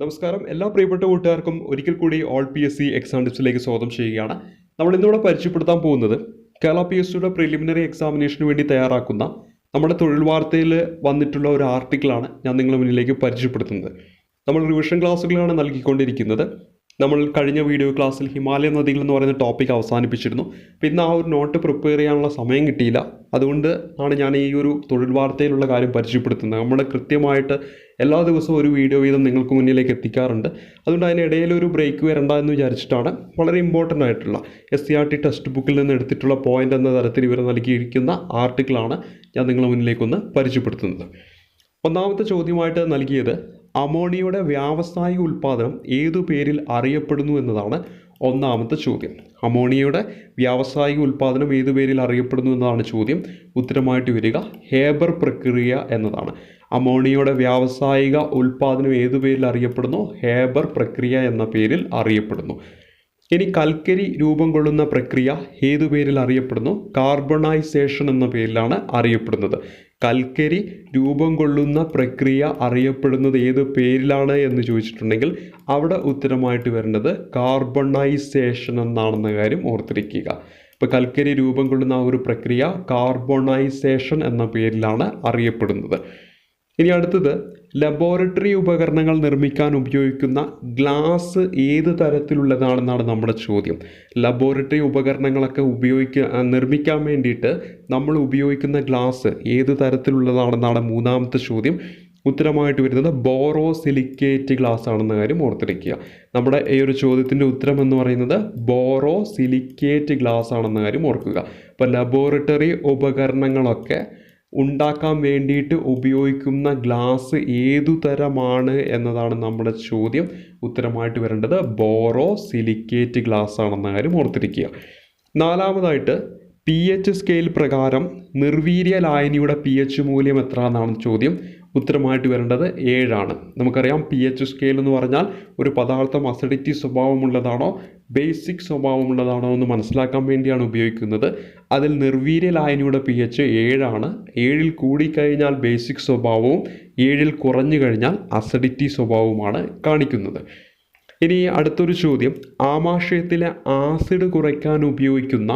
നമസ്കാരം. എല്ലാ പ്രിയപ്പെട്ട കൂട്ടുകാർക്കും ഒരിക്കൽ കൂടി all P S C exam ടിപ്സിലേക്ക് സ്വാഗതം ചെയ്യുകയാണ്. നമ്മൾ ഇന്നിവിടെ പരിചയപ്പെടുത്താൻ പോകുന്നത് കേരള പി എസ് സിയുടെ പ്രിലിമിനറി എക്സാമിനേഷന് വേണ്ടി തയ്യാറാക്കുന്ന നമ്മുടെ തൊഴിൽ വാർത്തയിൽ വന്നിട്ടുള്ള ഒരു ആർട്ടിക്കിളാണ് ഞാൻ നിങ്ങളുടെ മുന്നിലേക്ക് പരിചയപ്പെടുത്തുന്നത്. നമ്മൾ റിവിഷൻ ക്ലാസ്സുകളാണ് നൽകിക്കൊണ്ടിരിക്കുന്നത്. നമ്മൾ കഴിഞ്ഞ വീഡിയോ ക്ലാസ്സിൽ ഹിമാലയ നദികൾ എന്ന് പറയുന്ന ടോപ്പിക് അവസാനിപ്പിച്ചിരുന്നു. പിന്നെ ആ ഒരു നോട്ട് പ്രിപ്പയർ ചെയ്യാനുള്ള സമയം കിട്ടിയില്ല. അതുകൊണ്ട് ആണ് ഞാൻ ഈ ഒരു തൊഴിൽ വാർത്തയിലുള്ള കാര്യം പരിചയപ്പെടുത്തുന്നത്. നമ്മൾ കൃത്യമായിട്ട് എല്ലാ ദിവസവും ഒരു വീഡിയോ വീതം നിങ്ങൾക്ക് മുന്നിലേക്ക് എത്തിക്കാറുണ്ട്. അതുകൊണ്ട് അതിനിടയിൽ ഒരു ബ്രേക്ക് വരണ്ട എന്ന് വിചാരിച്ചിട്ടാണ് വളരെ ഇമ്പോർട്ടന്റ് ആയിട്ടുള്ള S C R T text ബുക്കിൽ നിന്ന് എടുത്തിട്ടുള്ള പോയിന്റ് എന്ന തരത്തിൽ ഇവർ നൽകിയിരിക്കുന്ന ആർട്ടിക്കിളാണ് ഞാൻ നിങ്ങളുടെ മുന്നിലേക്കൊന്ന് പരിചയപ്പെടുത്തുന്നത്. ഒന്നാമത്തെ ചോദ്യമായിട്ട് നൽകിയത് അമോണിയയുടെ വ്യാവസായിക ഉൽപ്പാദനം ഏതു പേരിൽ അറിയപ്പെടുന്നു എന്നതാണ് ഒന്നാമത്തെ ചോദ്യം. അമോണിയയുടെ വ്യാവസായിക ഉൽപ്പാദനം ഏതു പേരിൽ അറിയപ്പെടുന്നു എന്നതാണ് ചോദ്യം. ഉത്തരമായിട്ട് വരിക ഹേബർ പ്രക്രിയ എന്നതാണ്. അമോണിയയുടെ വ്യാവസായിക ഉൽപ്പാദനം ഏതു പേരിൽ അറിയപ്പെടുന്നു? ഹേബർ പ്രക്രിയ എന്ന പേരിൽ അറിയപ്പെടുന്നു. ഇനി കൽക്കരി രൂപം കൊള്ളുന്ന പ്രക്രിയ ഏതു പേരിൽ അറിയപ്പെടുന്നു? കാർബണൈസേഷൻ എന്ന പേരിലാണ് അറിയപ്പെടുന്നത്. കൽക്കരി രൂപം കൊള്ളുന്ന പ്രക്രിയ അറിയപ്പെടുന്നത് ഏത് പേരിലാണ് എന്ന് ചോദിച്ചിട്ടുണ്ടെങ്കിൽ അവിടെ ഉത്തരമായിട്ട് വരേണ്ടത് കാർബണൈസേഷൻ എന്നാണെന്ന കാര്യം ഓർത്തിരിക്കുക. ഇപ്പോൾ കൽക്കരി രൂപം കൊള്ളുന്ന ഒരു പ്രക്രിയ കാർബണൈസേഷൻ എന്ന പേരിലാണ് അറിയപ്പെടുന്നത്. ഇനി അടുത്തത് ലബോറട്ടറി ഉപകരണങ്ങൾ നിർമ്മിക്കാൻ ഉപയോഗിക്കുന്ന ഗ്ലാസ് ഏത് തരത്തിലുള്ളതാണെന്നാണ് നമ്മുടെ ചോദ്യം. ലബോറട്ടറി ഉപകരണങ്ങളൊക്കെ ഉപയോഗിക്കുക നിർമ്മിക്കാൻ വേണ്ടിയിട്ട് നമ്മൾ ഉപയോഗിക്കുന്ന ഗ്ലാസ് ഏത് തരത്തിലുള്ളതാണെന്നാണ് മൂന്നാമത്തെ ചോദ്യം. ഉത്തരമായിട്ട് വരുന്നത് ബോറോ സിലിക്കേറ്റ് ഗ്ലാസ് ആണെന്ന കാര്യം ഓർത്തിരിക്കുക നമ്മുടെ ഈ ഒരു ചോദ്യത്തിന്റെ ഉത്തരം എന്ന് പറയുന്നത് ബോറോ സിലിക്കേറ്റ് ഗ്ലാസ് ആണെന്ന കാര്യം ഓർക്കുക. അപ്പോൾ ലബോറട്ടറി ഉപകരണങ്ങളൊക്കെ ഉണ്ടാക്കാൻ വേണ്ടിയിട്ട് ഉപയോഗിക്കുന്ന ഗ്ലാസ് ഏതു തരമാണ് എന്നതാണ് നമ്മുടെ ചോദ്യം. ഉത്തരമായിട്ട് വരേണ്ടത് ബോറോ സിലിക്കേറ്റ് ഗ്ലാസ് ആണെന്ന കാര്യം ഓർത്തിരിക്കുക. നാലാമതായിട്ട് പി എച്ച് സ്കെയിൽ പ്രകാരം നിർവീര്യ ലായനിയുടെ പി എച്ച് മൂല്യം എത്ര എന്നാണ് ചോദ്യം. ഉത്തരമായിട്ട് വരേണ്ടത് ഏഴാണ്. നമുക്കറിയാം പി എച്ച് സ്കെയിൽ എന്ന് പറഞ്ഞാൽ ഒരു പദാർത്ഥം അസിഡിറ്റി സ്വഭാവമുള്ളതാണോ ബേസിക് സ്വഭാവമുള്ളതാണോ എന്ന് മനസ്സിലാക്കാൻ വേണ്ടിയാണ് ഉപയോഗിക്കുന്നത്. അതിൽ നിർവീര്യ ലായനിയുടെ പി എച്ച് ഏഴാണ്. ഏഴിൽ കൂടിക്കഴിഞ്ഞാൽ ബേസിക് സ്വഭാവവും ഏഴിൽ കുറഞ്ഞു കഴിഞ്ഞാൽ അസിഡിറ്റി സ്വഭാവവുമാണ് കാണിക്കുന്നത്. ഇനി അടുത്തൊരു ചോദ്യം. ആമാശയത്തിലെ ആസിഡ് കുറയ്ക്കാൻ ഉപയോഗിക്കുന്ന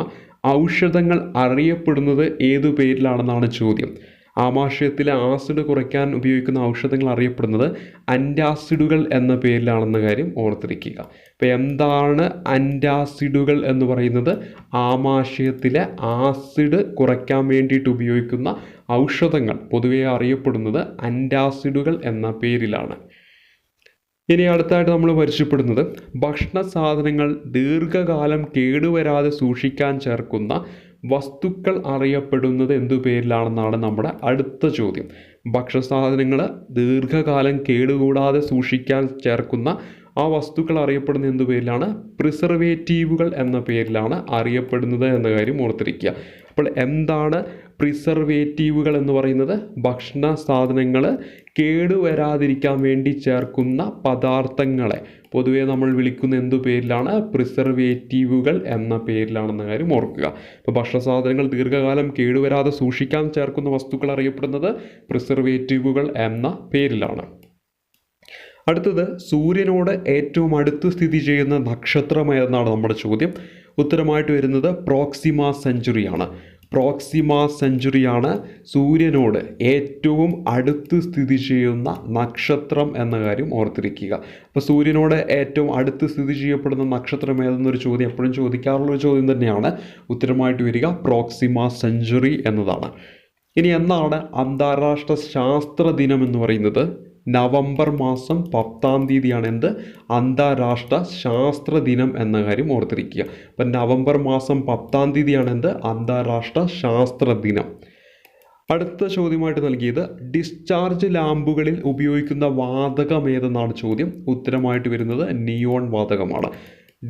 ഔഷധങ്ങൾ അറിയപ്പെടുന്നത് ഏതു പേരിലാണെന്നാണ് ചോദ്യം. ആമാശയത്തിലെ ആസിഡ് കുറയ്ക്കാൻ ഉപയോഗിക്കുന്ന ഔഷധങ്ങൾ അറിയപ്പെടുന്നത് അന്റാസിഡുകൾ എന്ന പേരിലാണെന്ന കാര്യം ഓർത്തിരിക്കുക. അപ്പോൾ എന്താണ് അന്റാസിഡുകൾ എന്ന് പറയുന്നത്? ആമാശയത്തിലെ ആസിഡ് കുറയ്ക്കാൻ വേണ്ടിയിട്ട് ഉപയോഗിക്കുന്ന ഔഷധങ്ങൾ. പൊതുവെ അറിയപ്പെടുന്നത് അന്റാസിഡുകൾ എന്ന പേരിലാണ്. ഇനി അടുത്തായിട്ട് നമ്മൾ പരിചയപ്പെടുന്നത് ഭക്ഷണ സാധനങ്ങൾ ദീർഘകാലം കേടുവരാതെ സൂക്ഷിക്കാൻ ചേർക്കുന്ന വസ്തുക്കൾ അറിയപ്പെടുന്നത് എന്തു പേരിലാണെന്നാണ് നമ്മുടെ അടുത്ത ചോദ്യം. ഭക്ഷ്യസാധനങ്ങൾ ദീർഘകാലം കേടുകൂടാതെ സൂക്ഷിക്കാൻ ചേർക്കുന്ന ആ വസ്തുക്കൾ അറിയപ്പെടുന്ന എന്തു പേരിലാണ്? പ്രിസർവേറ്റീവുകൾ എന്ന പേരിലാണ് അറിയപ്പെടുന്നത് എന്ന കാര്യം ഓർത്തിരിക്കുക. അപ്പോൾ എന്താണ് പ്രിസർവേറ്റീവുകൾ എന്ന് പറയുന്നത്? ഭക്ഷണ സാധനങ്ങൾ കേടുവരാതിരിക്കാൻ വേണ്ടി ചേർക്കുന്ന പദാർത്ഥങ്ങളെ പൊതുവെ നമ്മൾ വിളിക്കുന്ന എന്തു പേരിലാണ്? പ്രിസർവേറ്റീവുകൾ എന്ന പേരിലാണെന്ന കാര്യം ഓർക്കുക. ഇപ്പോൾ ഭക്ഷണ സാധനങ്ങൾ ദീർഘകാലം കേടുവരാതെ സൂക്ഷിക്കാൻ ചേർക്കുന്ന വസ്തുക്കൾ അറിയപ്പെടുന്നത് പ്രിസർവേറ്റീവുകൾ എന്ന പേരിലാണ്. അടുത്തത് സൂര്യനോട് ഏറ്റവും അടുത്ത് സ്ഥിതി ചെയ്യുന്ന നക്ഷത്രം ഏതെന്നാണ് നമ്മുടെ ചോദ്യം. ഉത്തരമായിട്ട് വരുന്നത് പ്രോക്സിമ സെഞ്ചുറിയാണ്. പ്രോക്സിമ സെഞ്ചുറിയാണ് സൂര്യനോട് ഏറ്റവും അടുത്ത് സ്ഥിതി ചെയ്യുന്ന നക്ഷത്രം എന്ന കാര്യം ഓർത്തിരിക്കുക. അപ്പോൾ സൂര്യനോട് ഏറ്റവും അടുത്ത് സ്ഥിതി ചെയ്യപ്പെടുന്ന നക്ഷത്രം ഏതെന്നൊരു ചോദ്യം എപ്പോഴും ചോദിക്കാറുള്ള ഒരു ചോദ്യം തന്നെയാണ്. ഉത്തരമായിട്ട് വരിക പ്രോക്സിമ സെഞ്ചുറി എന്നതാണ്. ഇനി എന്നാണ് അന്താരാഷ്ട്ര ശാസ്ത്ര ദിനം എന്ന് പറയുന്നത്? നവംബർ മാസം പത്താം തീയതിയാണ് എന്ത്? അന്താരാഷ്ട്ര ശാസ്ത്ര ദിനം എന്ന കാര്യം ഓർത്തിരിക്കുക. അപ്പം നവംബർ മാസം പത്താം തീയതിയാണ് എന്ത്? അന്താരാഷ്ട്ര ശാസ്ത്ര ദിനം. അടുത്ത ചോദ്യമായിട്ട് നൽകിയത് ഡിസ്ചാർജ് ലാമ്പുകളിൽ ഉപയോഗിക്കുന്ന വാതകം ഏതെന്നാണ് ചോദ്യം? ഉത്തരമായിട്ട് വരുന്നത് നിയോൺ വാതകമാണ്.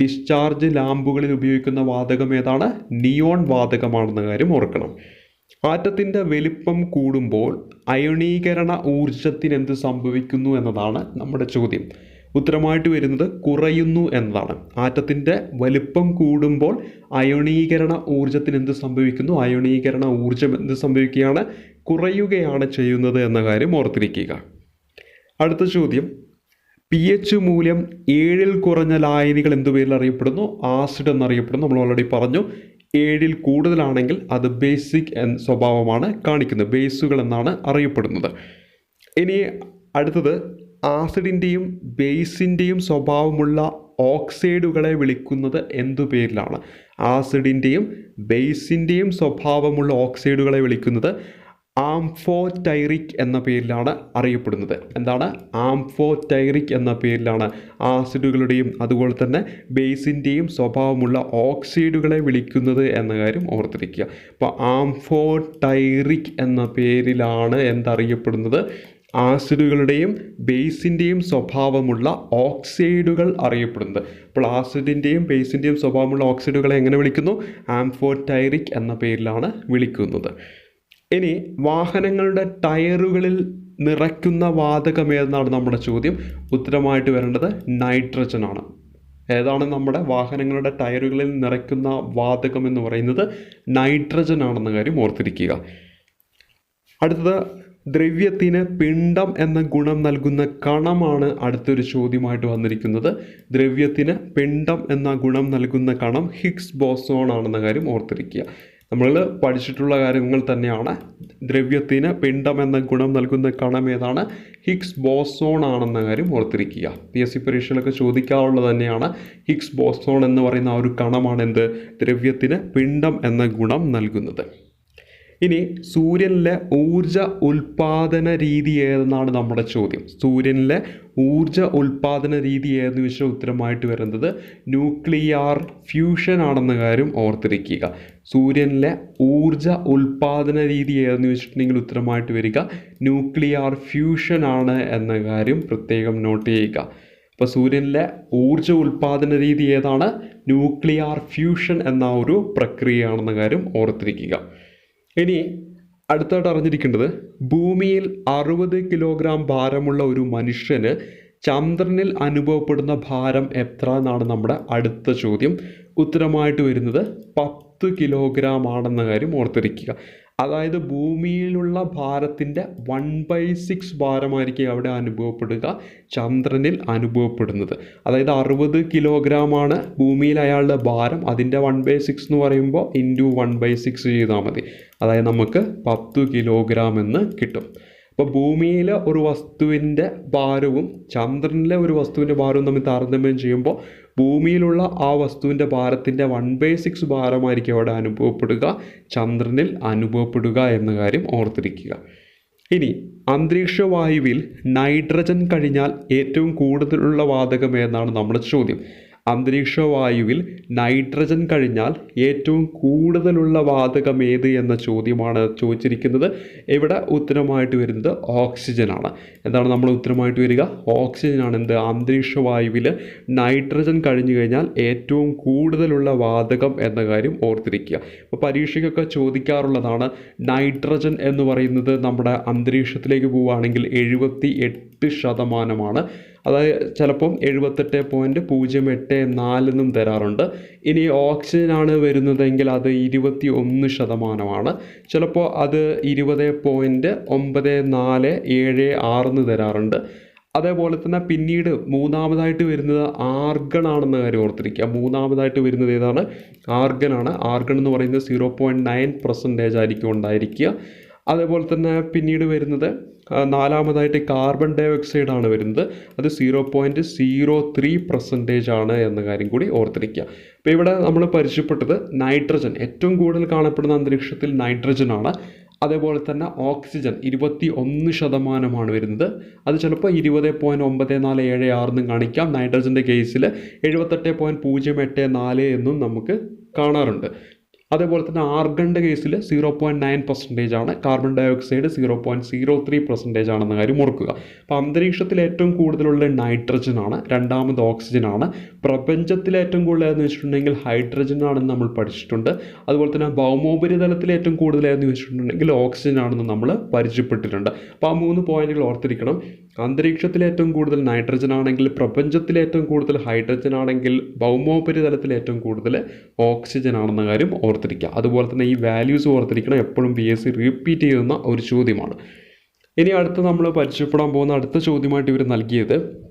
ഡിസ്ചാർജ് ലാമ്പുകളിൽ ഉപയോഗിക്കുന്ന വാതകം ഏതാണ്? നിയോൺ വാതകമാണെന്ന കാര്യം ഓർക്കണം. ആറ്റത്തിന്റെ വലിപ്പം കൂടുമ്പോൾ അയണീകരണ ഊർജത്തിന് എന്ത് സംഭവിക്കുന്നു എന്നതാണ് നമ്മുടെ ചോദ്യം. ഉത്തരമായിട്ട് വരുന്നത് കുറയുന്നു എന്നതാണ്. ആറ്റത്തിന്റെ വലിപ്പം കൂടുമ്പോൾ അയണീകരണ ഊർജത്തിന് എന്ത് സംഭവിക്കുന്നു? അയണീകരണ ഊർജം എന്ത് സംഭവിക്കുകയാണ്? കുറയുകയാണ് ചെയ്യുന്നത് എന്ന കാര്യം ഓർത്തിരിക്കുക. അടുത്ത ചോദ്യം. പി എച്ച് മൂല്യം ഏഴിൽ കുറഞ്ഞ ലായനികൾ എന്തു പേരിൽ അറിയപ്പെടുന്നു? ആസിഡ് എന്നറിയപ്പെടുന്നു. നമ്മൾ ഓൾറെഡി പറഞ്ഞു. ഏഴിൽ കൂടുതലാണെങ്കിൽ അത് ബേസിക് എന്ന സ്വഭാവമാണ് കാണിക്കുന്നത്. ബേസുകൾ എന്നാണ് അറിയപ്പെടുന്നത്. ഇനി അടുത്തത് ആസിഡിന്റെയും ബേസിന്റെയും സ്വഭാവമുള്ള ഓക്സൈഡുകളെ വിളിക്കുന്നത് എന്തു പേരിലാണ്? ആസിഡിന്റെയും ബേസിന്റെയും സ്വഭാവമുള്ള ഓക്സൈഡുകളെ വിളിക്കുന്നത് ആംഫോടൈറിക് എന്ന പേരിലാണ് അറിയപ്പെടുന്നത്. എന്താണ്? ആംഫോടൈറിക് എന്ന പേരിലാണ് ആസിഡുകളുടെയും അതുപോലെ തന്നെ ബേസിന്റെയും സ്വഭാവമുള്ള ഓക്സൈഡുകളെ വിളിക്കുന്നത് എന്ന കാര്യം ഓർത്തിരിക്കുക. അപ്പോൾ ആംഫോടൈറിക് എന്ന പേരിലാണ് എന്തറിയപ്പെടുന്നത്? ആസിഡുകളുടെയും ബേസിന്റെയും സ്വഭാവമുള്ള ഓക്സൈഡുകൾ അറിയപ്പെടുന്നത്. അപ്പോൾ ആസിഡിന്റെയും ബേസിന്റെയും സ്വഭാവമുള്ള ഓക്സൈഡുകളെ എങ്ങനെ വിളിക്കുന്നു? ആംഫോടൈറിക് എന്ന പേരിലാണ് വിളിക്കുന്നത്. ഇനി വാഹനങ്ങളുടെ ടയറുകളിൽ നിറയ്ക്കുന്ന വാതകം ഏതെന്നാണ് നമ്മുടെ ചോദ്യം. ഉത്തരമായിട്ട് വരേണ്ടത് നൈട്രജൻ ആണ് ഏതാണ് നമ്മുടെ വാഹനങ്ങളുടെ ടയറുകളിൽ നിറയ്ക്കുന്ന വാതകം എന്ന് പറയുന്നത്? നൈട്രജൻ ആണെന്ന കാര്യം ഓർത്തിരിക്കുക. അടുത്തത് ദ്രവ്യത്തിന് പിണ്ഡം എന്ന ഗുണം നൽകുന്ന കണമാണ് അടുത്തൊരു ചോദ്യമായിട്ട് വന്നിരിക്കുന്നത്. ദ്രവ്യത്തിന് പിണ്ഡം എന്ന ഗുണം നൽകുന്ന കണം ഹിഗ്സ് ബോസോൺ ആണെന്ന കാര്യം ഓർത്തിരിക്കുക. നമ്മൾ പഠിച്ചിട്ടുള്ള കാര്യങ്ങൾ തന്നെയാണ്. ദ്രവ്യത്തിന് പിണ്ഡം എന്ന ഗുണം നൽകുന്ന കണം ഏതാണ്? ഹിഗ്സ് ബോസോൺ ആണെന്ന കാര്യം ഓർത്തിരിക്കുക. പി എസ് സി പരീക്ഷയിലൊക്കെ ചോദിക്കാറുള്ളത് തന്നെയാണ്. ഹിഗ്സ് ബോസോൺ എന്ന് പറയുന്ന ആ ഒരു കണമാണ് എന്ത് ദ്രവ്യത്തിന് പിണ്ഡം എന്ന ഗുണം നൽകുന്നത്. ഇനി സൂര്യനിലെ ഊർജ ഉൽപാദന രീതി ഏതെന്നാണ് നമ്മുടെ ചോദ്യം. സൂര്യനിലെ ഊർജ ഉൽപാദന രീതി ഏതെന്ന് ചോദിച്ചാൽ ഉത്തരമായിട്ട് വരുന്നത് ന്യൂക്ലിയർ ഫ്യൂഷൻ ആണെന്ന കാര്യം ഓർത്തിരിക്കുക. സൂര്യനിലെ ഊർജ ഉൽപാദന രീതി ഏതെന്ന് ചോദിച്ചിട്ടുണ്ടെങ്കിൽ ഉത്തരമായിട്ട് വരിക ന്യൂക്ലിയർ ഫ്യൂഷൻ ആണ് എന്ന കാര്യം പ്രത്യേകം നോട്ട് ചെയ്യുക. അപ്പോൾ സൂര്യനിലെ ഊർജ ഉൽപാദന രീതി ഏതാണ്? ന്യൂക്ലിയർ ഫ്യൂഷൻ എന്ന ഒരു പ്രക്രിയയാണെന്ന കാര്യം ഓർത്തിരിക്കുക. ഇനി അടുത്തായിട്ട് അറിഞ്ഞിരിക്കേണ്ടത് ഭൂമിയിൽ അറുപത് കിലോഗ്രാം ഭാരമുള്ള ഒരു മനുഷ്യന് ചന്ദ്രനിൽ അനുഭവപ്പെടുന്ന ഭാരം എത്ര എന്നാണ് നമ്മുടെ അടുത്ത ചോദ്യം. ഉത്തരമായിട്ട് വരുന്നത് പത്ത് കിലോഗ്രാം ആണെന്ന കാര്യം ഓർത്തിരിക്കുക. അതായത് ഭൂമിയിലുള്ള ഭാരത്തിന്റെ വൺ ബൈ സിക്സ് ഭാരമായിരിക്കും അവിടെ അനുഭവപ്പെടുക ചന്ദ്രനിൽ അനുഭവപ്പെടുന്നത്. അതായത് അറുപത് കിലോഗ്രാമാണ് ഭൂമിയിൽ അയാളുടെ ഭാരം. അതിന്റെ വൺ ബൈ സിക്സ് എന്ന് പറയുമ്പോൾ ഇന്റു വൺ ബൈ സിക്സ് ചെയ്താൽ മതി. അതായത് നമുക്ക് പത്ത് കിലോഗ്രാം എന്ന് കിട്ടും. അപ്പോൾ ഭൂമിയിലെ ഒരു വസ്തുവിന്റെ ഭാരവും ചന്ദ്രനിലെ ഒരു വസ്തുവിന്റെ ഭാരവും തമ്മിൽ താരതമ്യം ചെയ്യുമ്പോൾ ഭൂമിയിലുള്ള ആ വസ്തുവിന്റെ ഭാരത്തിന്റെ വൺ ബൈ സിക്സ് ഭാരമായിരിക്കും അവിടെ അനുഭവപ്പെടുക. ചന്ദ്രനിൽ അനുഭവപ്പെടുക എന്ന കാര്യം ഓർത്തിരിക്കുക. ഇനി അന്തരീക്ഷവായുവിൽ നൈട്രജൻ കഴിഞ്ഞാൽ ഏറ്റവും കൂടുതലുള്ള വാതകം ഏതാണ്? നമ്മുടെ ചോദ്യം. അന്തരീക്ഷവായുവിൽ നൈട്രജൻ കഴിഞ്ഞാൽ ഏറ്റവും കൂടുതലുള്ള വാതകം ഏത് എന്ന ചോദ്യമാണ് ചോദിച്ചിരിക്കുന്നത്. ഇവിടെ ഉത്തരമായിട്ട് വരുന്നത്? ഓക്സിജനാണ്. എന്താണ് നമ്മൾ ഉത്തരമായിട്ട് വരിക? ഓക്സിജനാണ്. എന്ത്? അന്തരീക്ഷവായുവിൽ നൈട്രജൻ കഴിഞ്ഞു കഴിഞ്ഞാൽ ഏറ്റവും കൂടുതലുള്ള വാതകം എന്ന കാര്യം ഓർത്തിരിക്കുക. അപ്പോൾ പരീക്ഷയ്ക്കൊക്കെ ചോദിക്കാറുള്ളതാണ് നൈട്രജൻ എന്ന് പറയുന്നത് നമ്മുടെ അന്തരീക്ഷത്തിലേക്ക് പോവുകയാണെങ്കിൽ എഴുപത്തി എട്ട് ശതമാനമാണ്. അതായത് ചിലപ്പം എഴുപത്തെട്ട് പോയിന്റ് പൂജ്യം എട്ട് നാലെന്നും തരാറുണ്ട്. ഇനി ഓക്സിജനാണ് വരുന്നതെങ്കിൽ അത് ഇരുപത്തി ഒന്ന് ശതമാനമാണ്. ചിലപ്പോൾ അത് ഇരുപത് പോയിന്റ് ഒമ്പത് നാല് ഏഴ് ആറെന്ന് തരാറുണ്ട്. അതേപോലെ തന്നെ പിന്നീട് മൂന്നാമതായിട്ട് വരുന്നത് ആർഗൺ ആണെന്ന കാര്യം ഓർത്തിരിക്കുക. മൂന്നാമതായിട്ട് വരുന്നത് ഏതാണ്? ആർഗൺ ആണ്. ആർഗൺ എന്ന് പറയുന്നത് സീറോ പോയിന്റ് നയൻ പെർസെന്റേജ് ആയിരിക്കും ഉണ്ടായിരിക്കുക. അതേപോലെ തന്നെ പിന്നീട് വരുന്നത് നാലാമതായിട്ട് കാർബൺ ഡൈ ഓക്സൈഡ് ആണ് വരുന്നത്. അത് zero point zero three percentage ആണ് എന്ന കാര്യം കൂടി ഓർത്തിരിക്കുക. അപ്പോൾ ഇവിടെ നമ്മൾ പരിചയപ്പെട്ടത് നൈട്രജൻ ഏറ്റവും കൂടുതൽ കാണപ്പെടുന്ന അന്തരീക്ഷത്തിൽ നൈട്രജനാണ് അതേപോലെ തന്നെ ഓക്സിജൻ ഇരുപത്തി ഒന്ന് ശതമാനമാണ് വരുന്നത്. അത് ചിലപ്പോൾ ഇരുപത് പോയിന്റ് ഒമ്പത് നാല് ഏഴ് ആറെന്നും കാണിക്കാം. നൈട്രജന്റെ കേസിൽ എഴുപത്തെട്ട് പോയിന്റ് പൂജ്യം എട്ട് നാല് എന്നും നമുക്ക് കാണാറുണ്ട്. അതേപോലെ തന്നെ ആർഗണിന്റെ കേസിൽ സീറോ പോയിന്റ് നയൻ പെർസെന്റേജ് ആണ് carbon dioxide zero point zero three percentage ആണെന്ന കാര്യം ഓർക്കുക. അപ്പോൾ അന്തരീക്ഷത്തിൽ ഏറ്റവും കൂടുതലുള്ള നൈട്രജൻ ആണ് രണ്ടാമത് ഓക്സിജൻ ആണ്. പ്രപഞ്ചത്തിൽ ഏറ്റവും കൂടുതൽ എന്ന് വെച്ചിട്ടുണ്ടെങ്കിൽ ഹൈഡ്രജൻ ആണെന്ന് നമ്മൾ പഠിച്ചിട്ടുണ്ട്. അതുപോലെ തന്നെ ഭൗമോപരിതലത്തിൽ ഏറ്റവും കൂടുതലായെന്ന് വെച്ചിട്ടുണ്ടെങ്കിൽ ഓക്സിജൻ ആണെന്ന് നമ്മൾ പരിചയപ്പെട്ടിട്ടുണ്ട്. അപ്പോൾ ആ മൂന്ന് പോയിന്റുകൾ ഓർത്തിരിക്കണം. അന്തരീക്ഷത്തിൽ ഏറ്റവും കൂടുതൽ നൈട്രജൻ ആണെങ്കിൽ പ്രപഞ്ചത്തിൽ ഏറ്റവും കൂടുതൽ ഹൈഡ്രജൻ ആണെങ്കിൽ ഭൗമോപരിതലത്തിൽ ഏറ്റവും കൂടുതൽ ഓക്സിജൻ ആണെന്ന കാര്യം ഓർത്തിരിക്കുക. അതുപോലെ തന്നെ ഈ വാല്യൂസ് ഓർത്തിരിക്കണം. എപ്പോഴും പി എസ് സി റിപ്പീറ്റ് ചെയ്യുന്ന ഒരു ചോദ്യമാണ്. ഇനി അടുത്ത് നമ്മൾ പരിചയപ്പെടാൻ പോകുന്ന അടുത്ത ചോദ്യമായിട്ട് ഇവർ നൽകിയത്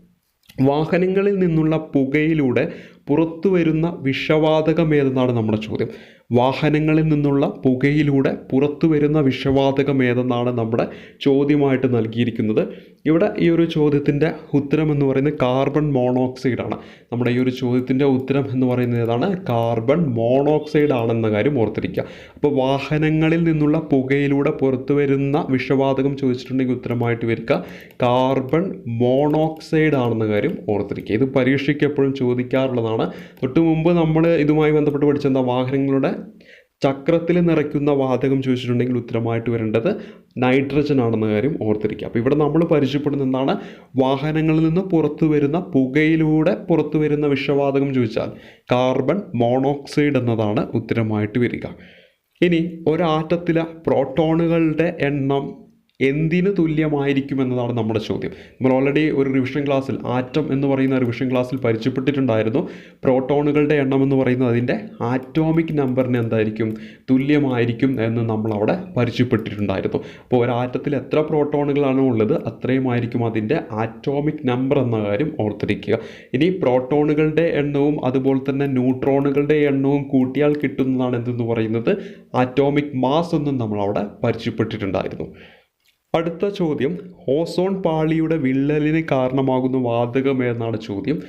വാഹനങ്ങളിൽ നിന്നുള്ള പുകയിലൂടെ പുറത്തു വരുന്ന വിഷവാതകമേതെന്നാണ് നമ്മുടെ ചോദ്യം. വാഹനങ്ങളിൽ നിന്നുള്ള പുകയിലൂടെ പുറത്തു വരുന്ന വിഷവാതകമേതെന്നാണ് നമ്മുടെ ചോദ്യമായിട്ട് നൽകിയിരിക്കുന്നത്. ഇവിടെ ഈ ഒരു ചോദ്യത്തിന്റെ ഉത്തരം എന്ന് പറയുന്നത് കാർബൺ മോണോക്സൈഡ് ആണ് നമ്മുടെ ഈ ഒരു ചോദ്യത്തിന്റെ ഉത്തരം എന്ന് പറയുന്നത് ഏതാണ്? കാർബൺ മോണോക്സൈഡ് ആണെന്ന കാര്യം ഓർത്തിരിക്കുക. അപ്പോൾ വാഹനങ്ങളിൽ നിന്നുള്ള പുകയിലൂടെ പുറത്തു വരുന്ന വിഷവാതകം ചോദിച്ചിട്ടുണ്ടെങ്കിൽ ഉത്തരമായിട്ട് വരിക. കാർബൺ മോണോക്സൈഡ് ആണെന്ന കാര്യം ഓർത്തിരിക്കുക. ഇത് പരീക്ഷയ്ക്ക് എപ്പോഴും ചോദിക്കാറുള്ളതാണ്. തൊട്ട് മുമ്പ് നമ്മൾ ഇതുമായി ബന്ധപ്പെട്ട് പഠിച്ച എന്താ വാഹനങ്ങളുടെ ചക്രത്തിൽ നിറയ്ക്കുന്ന വാതകം ചോദിച്ചിട്ടുണ്ടെങ്കിൽ ഉത്തരമായിട്ട് വരേണ്ടത് നൈട്രജൻ ആണെന്ന കാര്യം ഓർത്തിരിക്കുക. അപ്പോൾ ഇവിടെ നമ്മൾ പരിചയപ്പെടുന്ന എന്താണ്? വാഹനങ്ങളിൽ നിന്ന് പുറത്തു വരുന്ന പുകയിലൂടെ പുറത്തു വരുന്ന വിഷവാതകം ചോദിച്ചാൽ കാർബൺ മോണോക്സൈഡ് എന്നതാണ് ഉത്തരമായിട്ട് വരിക. ഇനി ഒരാറ്റത്തിലെ പ്രോട്ടോണുകളുടെ എണ്ണം എന്തിന് തുല്യമായിരിക്കും എന്നതാണ് നമ്മുടെ ചോദ്യം. നമ്മൾ ഓൾറെഡി ഒരു റിവിഷൻ ക്ലാസ്സിൽ ആറ്റം എന്ന് പറയുന്ന റിവിഷൻ ക്ലാസ്സിൽ പരിചയപ്പെട്ടിട്ടുണ്ടായിരുന്നു. പ്രോട്ടോണുകളുടെ എണ്ണം എന്ന് പറയുന്നത് അതിന്റെ ആറ്റോമിക് നമ്പറിന് എന്തായിരിക്കും? തുല്യമായിരിക്കും എന്ന് നമ്മൾ അവിടെ പരിചയപ്പെട്ടിട്ടുണ്ടായിരുന്നു. അപ്പോൾ ഒരാറ്റത്തിൽ എത്ര പ്രോട്ടോണുകളാണ് ഉള്ളത് അത്രയും ആയിരിക്കും അതിന്റെ ആറ്റോമിക് നമ്പർ എന്ന കാര്യം ഓർത്തിരിക്കുക. ഇനി പ്രോട്ടോണുകളുടെ എണ്ണവും അതുപോലെ തന്നെ ന്യൂട്രോണുകളുടെ എണ്ണവും കൂട്ടിയാൽ കിട്ടുന്നതാണ് എന്തെന്ന് പറയുന്നത്? ആറ്റോമിക് മാസ് എന്നും നമ്മൾ അവിടെ പരിചയപ്പെട്ടിട്ടുണ്ടായിരുന്നു. അടുത്ത ചോദ്യം ഓസോൺ പാളിയുടെ വിള്ളലിന് കാരണമാകുന്ന വാതകം എന്നാണ് ചോദ്യം.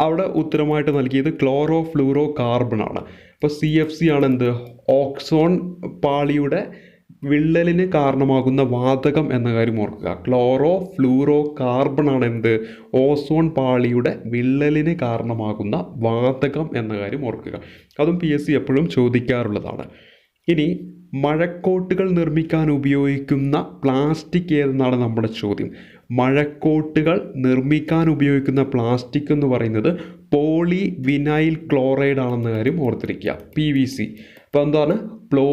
അവിടെ ഉത്തരമായിട്ട് നൽകിയത് ക്ലോറോ ഫ്ലൂറോ കാർബൺ ആണ് അപ്പോൾ സി എഫ് സി ആണ് എന്ത്? ഓക്സോൺ പാളിയുടെ വിള്ളലിന് കാരണമാകുന്ന വാതകം എന്ന കാര്യം ഓർക്കുക. ക്ലോറോ ഫ്ലൂറോ കാർബൺ ആണ് എന്ത്? ഓസോൺ പാളിയുടെ വിള്ളലിന് കാരണമാകുന്ന വാതകം എന്ന കാര്യം ഓർക്കുക. അതും പി എസ് സി എപ്പോഴും ചോദിക്കാറുള്ളതാണ്. ഇനി മഴക്കോട്ടുകൾ നിർമ്മിക്കാൻ ഉപയോഗിക്കുന്ന പ്ലാസ്റ്റിക് ഏതെന്നാണ് നമ്മുടെ ചോദ്യം. മഴക്കോട്ടുകൾ നിർമ്മിക്കാൻ ഉപയോഗിക്കുന്ന പ്ലാസ്റ്റിക് എന്ന് പറയുന്നത് പോളി വിനൈൽ ക്ലോറൈഡ് ആണെന്ന കാര്യം ഓർത്തിരിക്കുക പി വി സി അപ്പോൾ എന്താണ്? പ്ലോ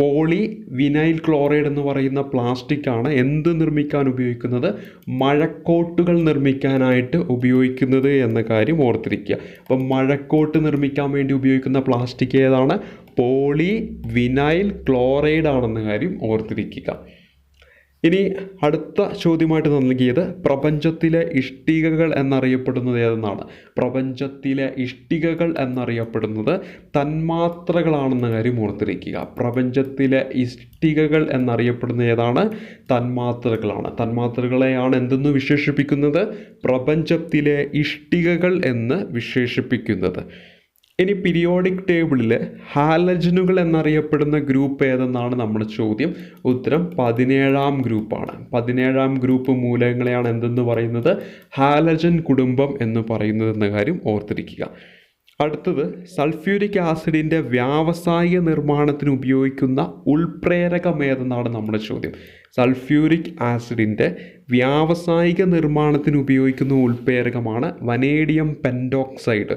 പോളി വിനൈൽ ക്ലോറൈഡ് എന്ന് പറയുന്ന പ്ലാസ്റ്റിക് ആണ് എന്ത് നിർമ്മിക്കാൻ ഉപയോഗിക്കുന്നത്? മഴക്കോട്ടുകൾ നിർമ്മിക്കാനായിട്ട് ഉപയോഗിക്കുന്നത് എന്ന കാര്യം ഓർത്തിരിക്കുക. അപ്പം മഴക്കോട്ട് നിർമ്മിക്കാൻ വേണ്ടി ഉപയോഗിക്കുന്ന പ്ലാസ്റ്റിക് ഏതാണ്? പോളി വിനൈൽ ക്ലോറൈഡ് ആണെന്ന കാര്യം ഓർത്തിരിക്കുക. ഇനി അടുത്ത ചോദ്യമായിട്ട് നൽകിയത് പ്രപഞ്ചത്തിലെ ഇഷ്ടികകൾ എന്നറിയപ്പെടുന്നത് ഏതെന്നാണ്? പ്രപഞ്ചത്തിലെ ഇഷ്ടികകൾ എന്നറിയപ്പെടുന്നത് തന്മാത്രകളാണെന്ന കാര്യം ഓർത്തിരിക്കുക. പ്രപഞ്ചത്തിലെ ഇഷ്ടികകൾ എന്നറിയപ്പെടുന്ന ഏതാണ്? തന്മാത്രകളാണ്. തന്മാത്രകളെയാണ് എന്തെന്ന് വിശേഷിപ്പിക്കുന്നത്? പ്രപഞ്ചത്തിലെ ഇഷ്ടികകൾ എന്ന് വിശേഷിപ്പിക്കുന്നത്. ഇനി പീരിയോഡിക് ടേബിളിൽ ഹാലജനുകൾ എന്നറിയപ്പെടുന്ന ഗ്രൂപ്പ് ഏതെന്നാണ് നമ്മുടെ ചോദ്യം? ഉത്തരം പതിനേഴാം ഗ്രൂപ്പാണ് പതിനേഴാം ഗ്രൂപ്പ് മൂലകങ്ങളെയാണ് എന്തെന്ന് പറയുന്നത്? ഹാലജൻ കുടുംബം എന്ന് പറയുന്നത് എന്ന കാര്യം ഓർത്തിരിക്കുക. അടുത്തത് സൾഫ്യൂരിക് ആസിഡിന്റെ വ്യാവസായിക നിർമ്മാണത്തിന് ഉപയോഗിക്കുന്ന ഉൾപ്രേരകം ഏതെന്നാണ് നമ്മുടെ ചോദ്യം? സൾഫ്യൂരിക് ആസിഡിന്റെ വ്യാവസായിക നിർമ്മാണത്തിന് ഉപയോഗിക്കുന്ന ഉൾപ്രേരകമാണ് വനേഡിയം പെൻഡോക്സൈഡ്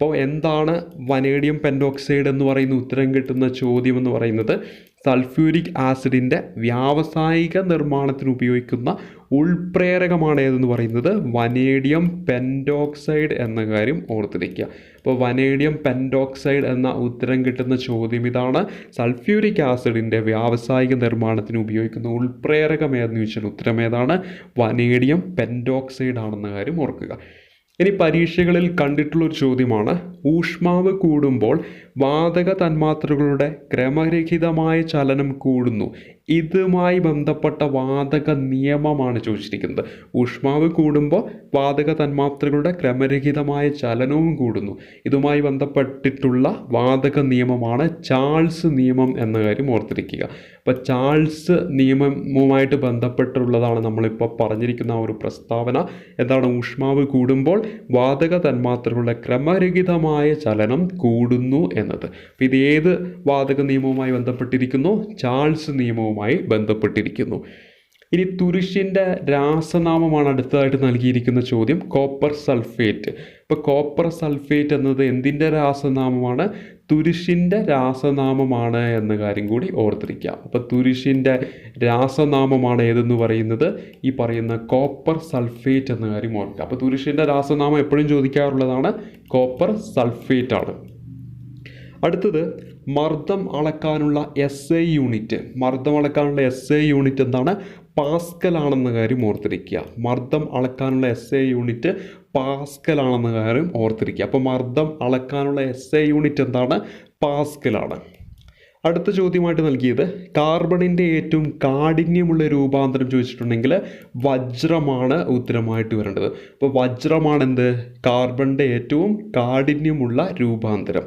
അപ്പോൾ എന്താണ് വനേഡിയം പെൻഡോക്സൈഡ് എന്ന് പറയുന്ന ഉത്തരം കിട്ടുന്ന ചോദ്യം എന്ന് പറയുന്നത്? സൾഫ്യൂരിക് ആസിഡിന്റെ വ്യാവസായിക നിർമ്മാണത്തിന് ഉപയോഗിക്കുന്ന ഉൾപ്രേരകമാണ് ഏതെന്ന് പറയുന്നത്? വനേഡിയം പെൻഡോക്സൈഡ് എന്ന കാര്യം ഓർത്തിരിക്കുക അപ്പോൾ വനേഡിയം പെൻഡോക്സൈഡ് എന്ന ഉത്തരം കിട്ടുന്ന ചോദ്യം ഇതാണ്. സൾഫ്യൂരിക് ആസിഡിന്റെ വ്യാവസായിക നിർമ്മാണത്തിന് ഉപയോഗിക്കുന്ന ഉൾപ്രേരകം ഏതെന്ന് ചോദിച്ചാൽ ഉത്തരം ഏതാണ്? വനേഡിയം പെൻഡോക്സൈഡ് ആണെന്ന കാര്യം ഓർക്കുക. ഇനി പരീക്ഷകളിൽ കണ്ടിട്ടുള്ളൊരു ചോദ്യമാണ്. ഊഷ്മാവ് കൂടുമ്പോൾ വാതക തന്മാത്രകളുടെ ക്രമരഹിതമായ ചലനം കൂടുന്നു. ഇതുമായി ബന്ധപ്പെട്ട വാതക നിയമമാണ് ചോദിച്ചിരിക്കുന്നത്. ഊഷ്മാവ് കൂടുമ്പോൾ വാതക തന്മാത്രകളുടെ ക്രമരഹിതമായ ചലനവും കൂടുന്നു. ഇതുമായി ബന്ധപ്പെട്ടിട്ടുള്ള വാതക നിയമമാണ് ചാൾസ് നിയമം എന്ന കാര്യം ഓർത്തിരിക്കുക. അപ്പോൾ ചാൾസ് നിയമവുമായിട്ട് ബന്ധപ്പെട്ടുള്ളതാണ് നമ്മളിപ്പോൾ പറഞ്ഞിരിക്കുന്ന ആ ഒരു പ്രസ്താവന. എന്താണ്? ഊഷ്മാവ് കൂടുമ്പോൾ വാതക തന്മാത്രകളുടെ ക്രമരഹിതമായ ചലനം കൂടുന്നു എന്നത്. അപ്പോൾ ഇത് ഏത് വാതക നിയമവുമായി ബന്ധപ്പെട്ടിരിക്കുന്നു? ചാൾസ് നിയമവുമായി ബന്ധപ്പെട്ടിരിക്കുന്നു. ഇനി തുരിഷിന്റെ രാസനാമമാണ് അടുത്തതായിട്ട് നൽകിയിരിക്കുന്ന ചോദ്യം. Copper sulphate. ഇപ്പോൾ കോപ്പർ സൾഫേറ്റ് എന്നത് എന്തിന്റെ രാസനാമമാണ്? തുരിഷിന്റെ രാസനാമമാണ് എന്ന കാര്യം കൂടി ഓർത്തിരിക്കുക അപ്പോൾ തുരിശിന്റെ രാസനാമമാണ് ഏതെന്ന് പറയുന്നത്? ഈ പറയുന്ന കോപ്പർ സൾഫേറ്റ് എന്ന കാര്യം ഓർക്കുക. അപ്പോൾ തുരിശിന്റെ രാസനാമം എപ്പോഴും ചോദിക്കാറുള്ളതാണ് കോപ്പർ സൾഫേറ്റ് ആണ്. അടുത്തത് മർദ്ദം അളക്കാനുള്ള എസ് എ യൂണിറ്റ്. മർദ്ദം അളക്കാനുള്ള എസ് എ യൂണിറ്റ് എന്താണ്? പാസ്കൽ ആണെന്ന കാര്യം ഓർത്തിരിക്കുക. മർദ്ദം അളക്കാനുള്ള എസ് എ യൂണിറ്റ് പാസ്കലാണെന്ന കാര്യം ഓർത്തിരിക്കുക. അപ്പോൾ മർദ്ദം അളക്കാനുള്ള എസ് എ യൂണിറ്റ് എന്താണ്? പാസ്കലാണ്. അടുത്ത ചോദ്യമായിട്ട് നൽകിയത് കാർബണിന്റെ ഏറ്റവും കാഠിന്യമുള്ള രൂപാന്തരം ചോദിച്ചിട്ടുണ്ടെങ്കിൽ വജ്രമാണ് ഉത്തരമായിട്ട് വരേണ്ടത്. അപ്പോൾ വജ്രമാണെന്ത്? കാർബണിന്റെ ഏറ്റവും കാഠിന്യമുള്ള രൂപാന്തരം.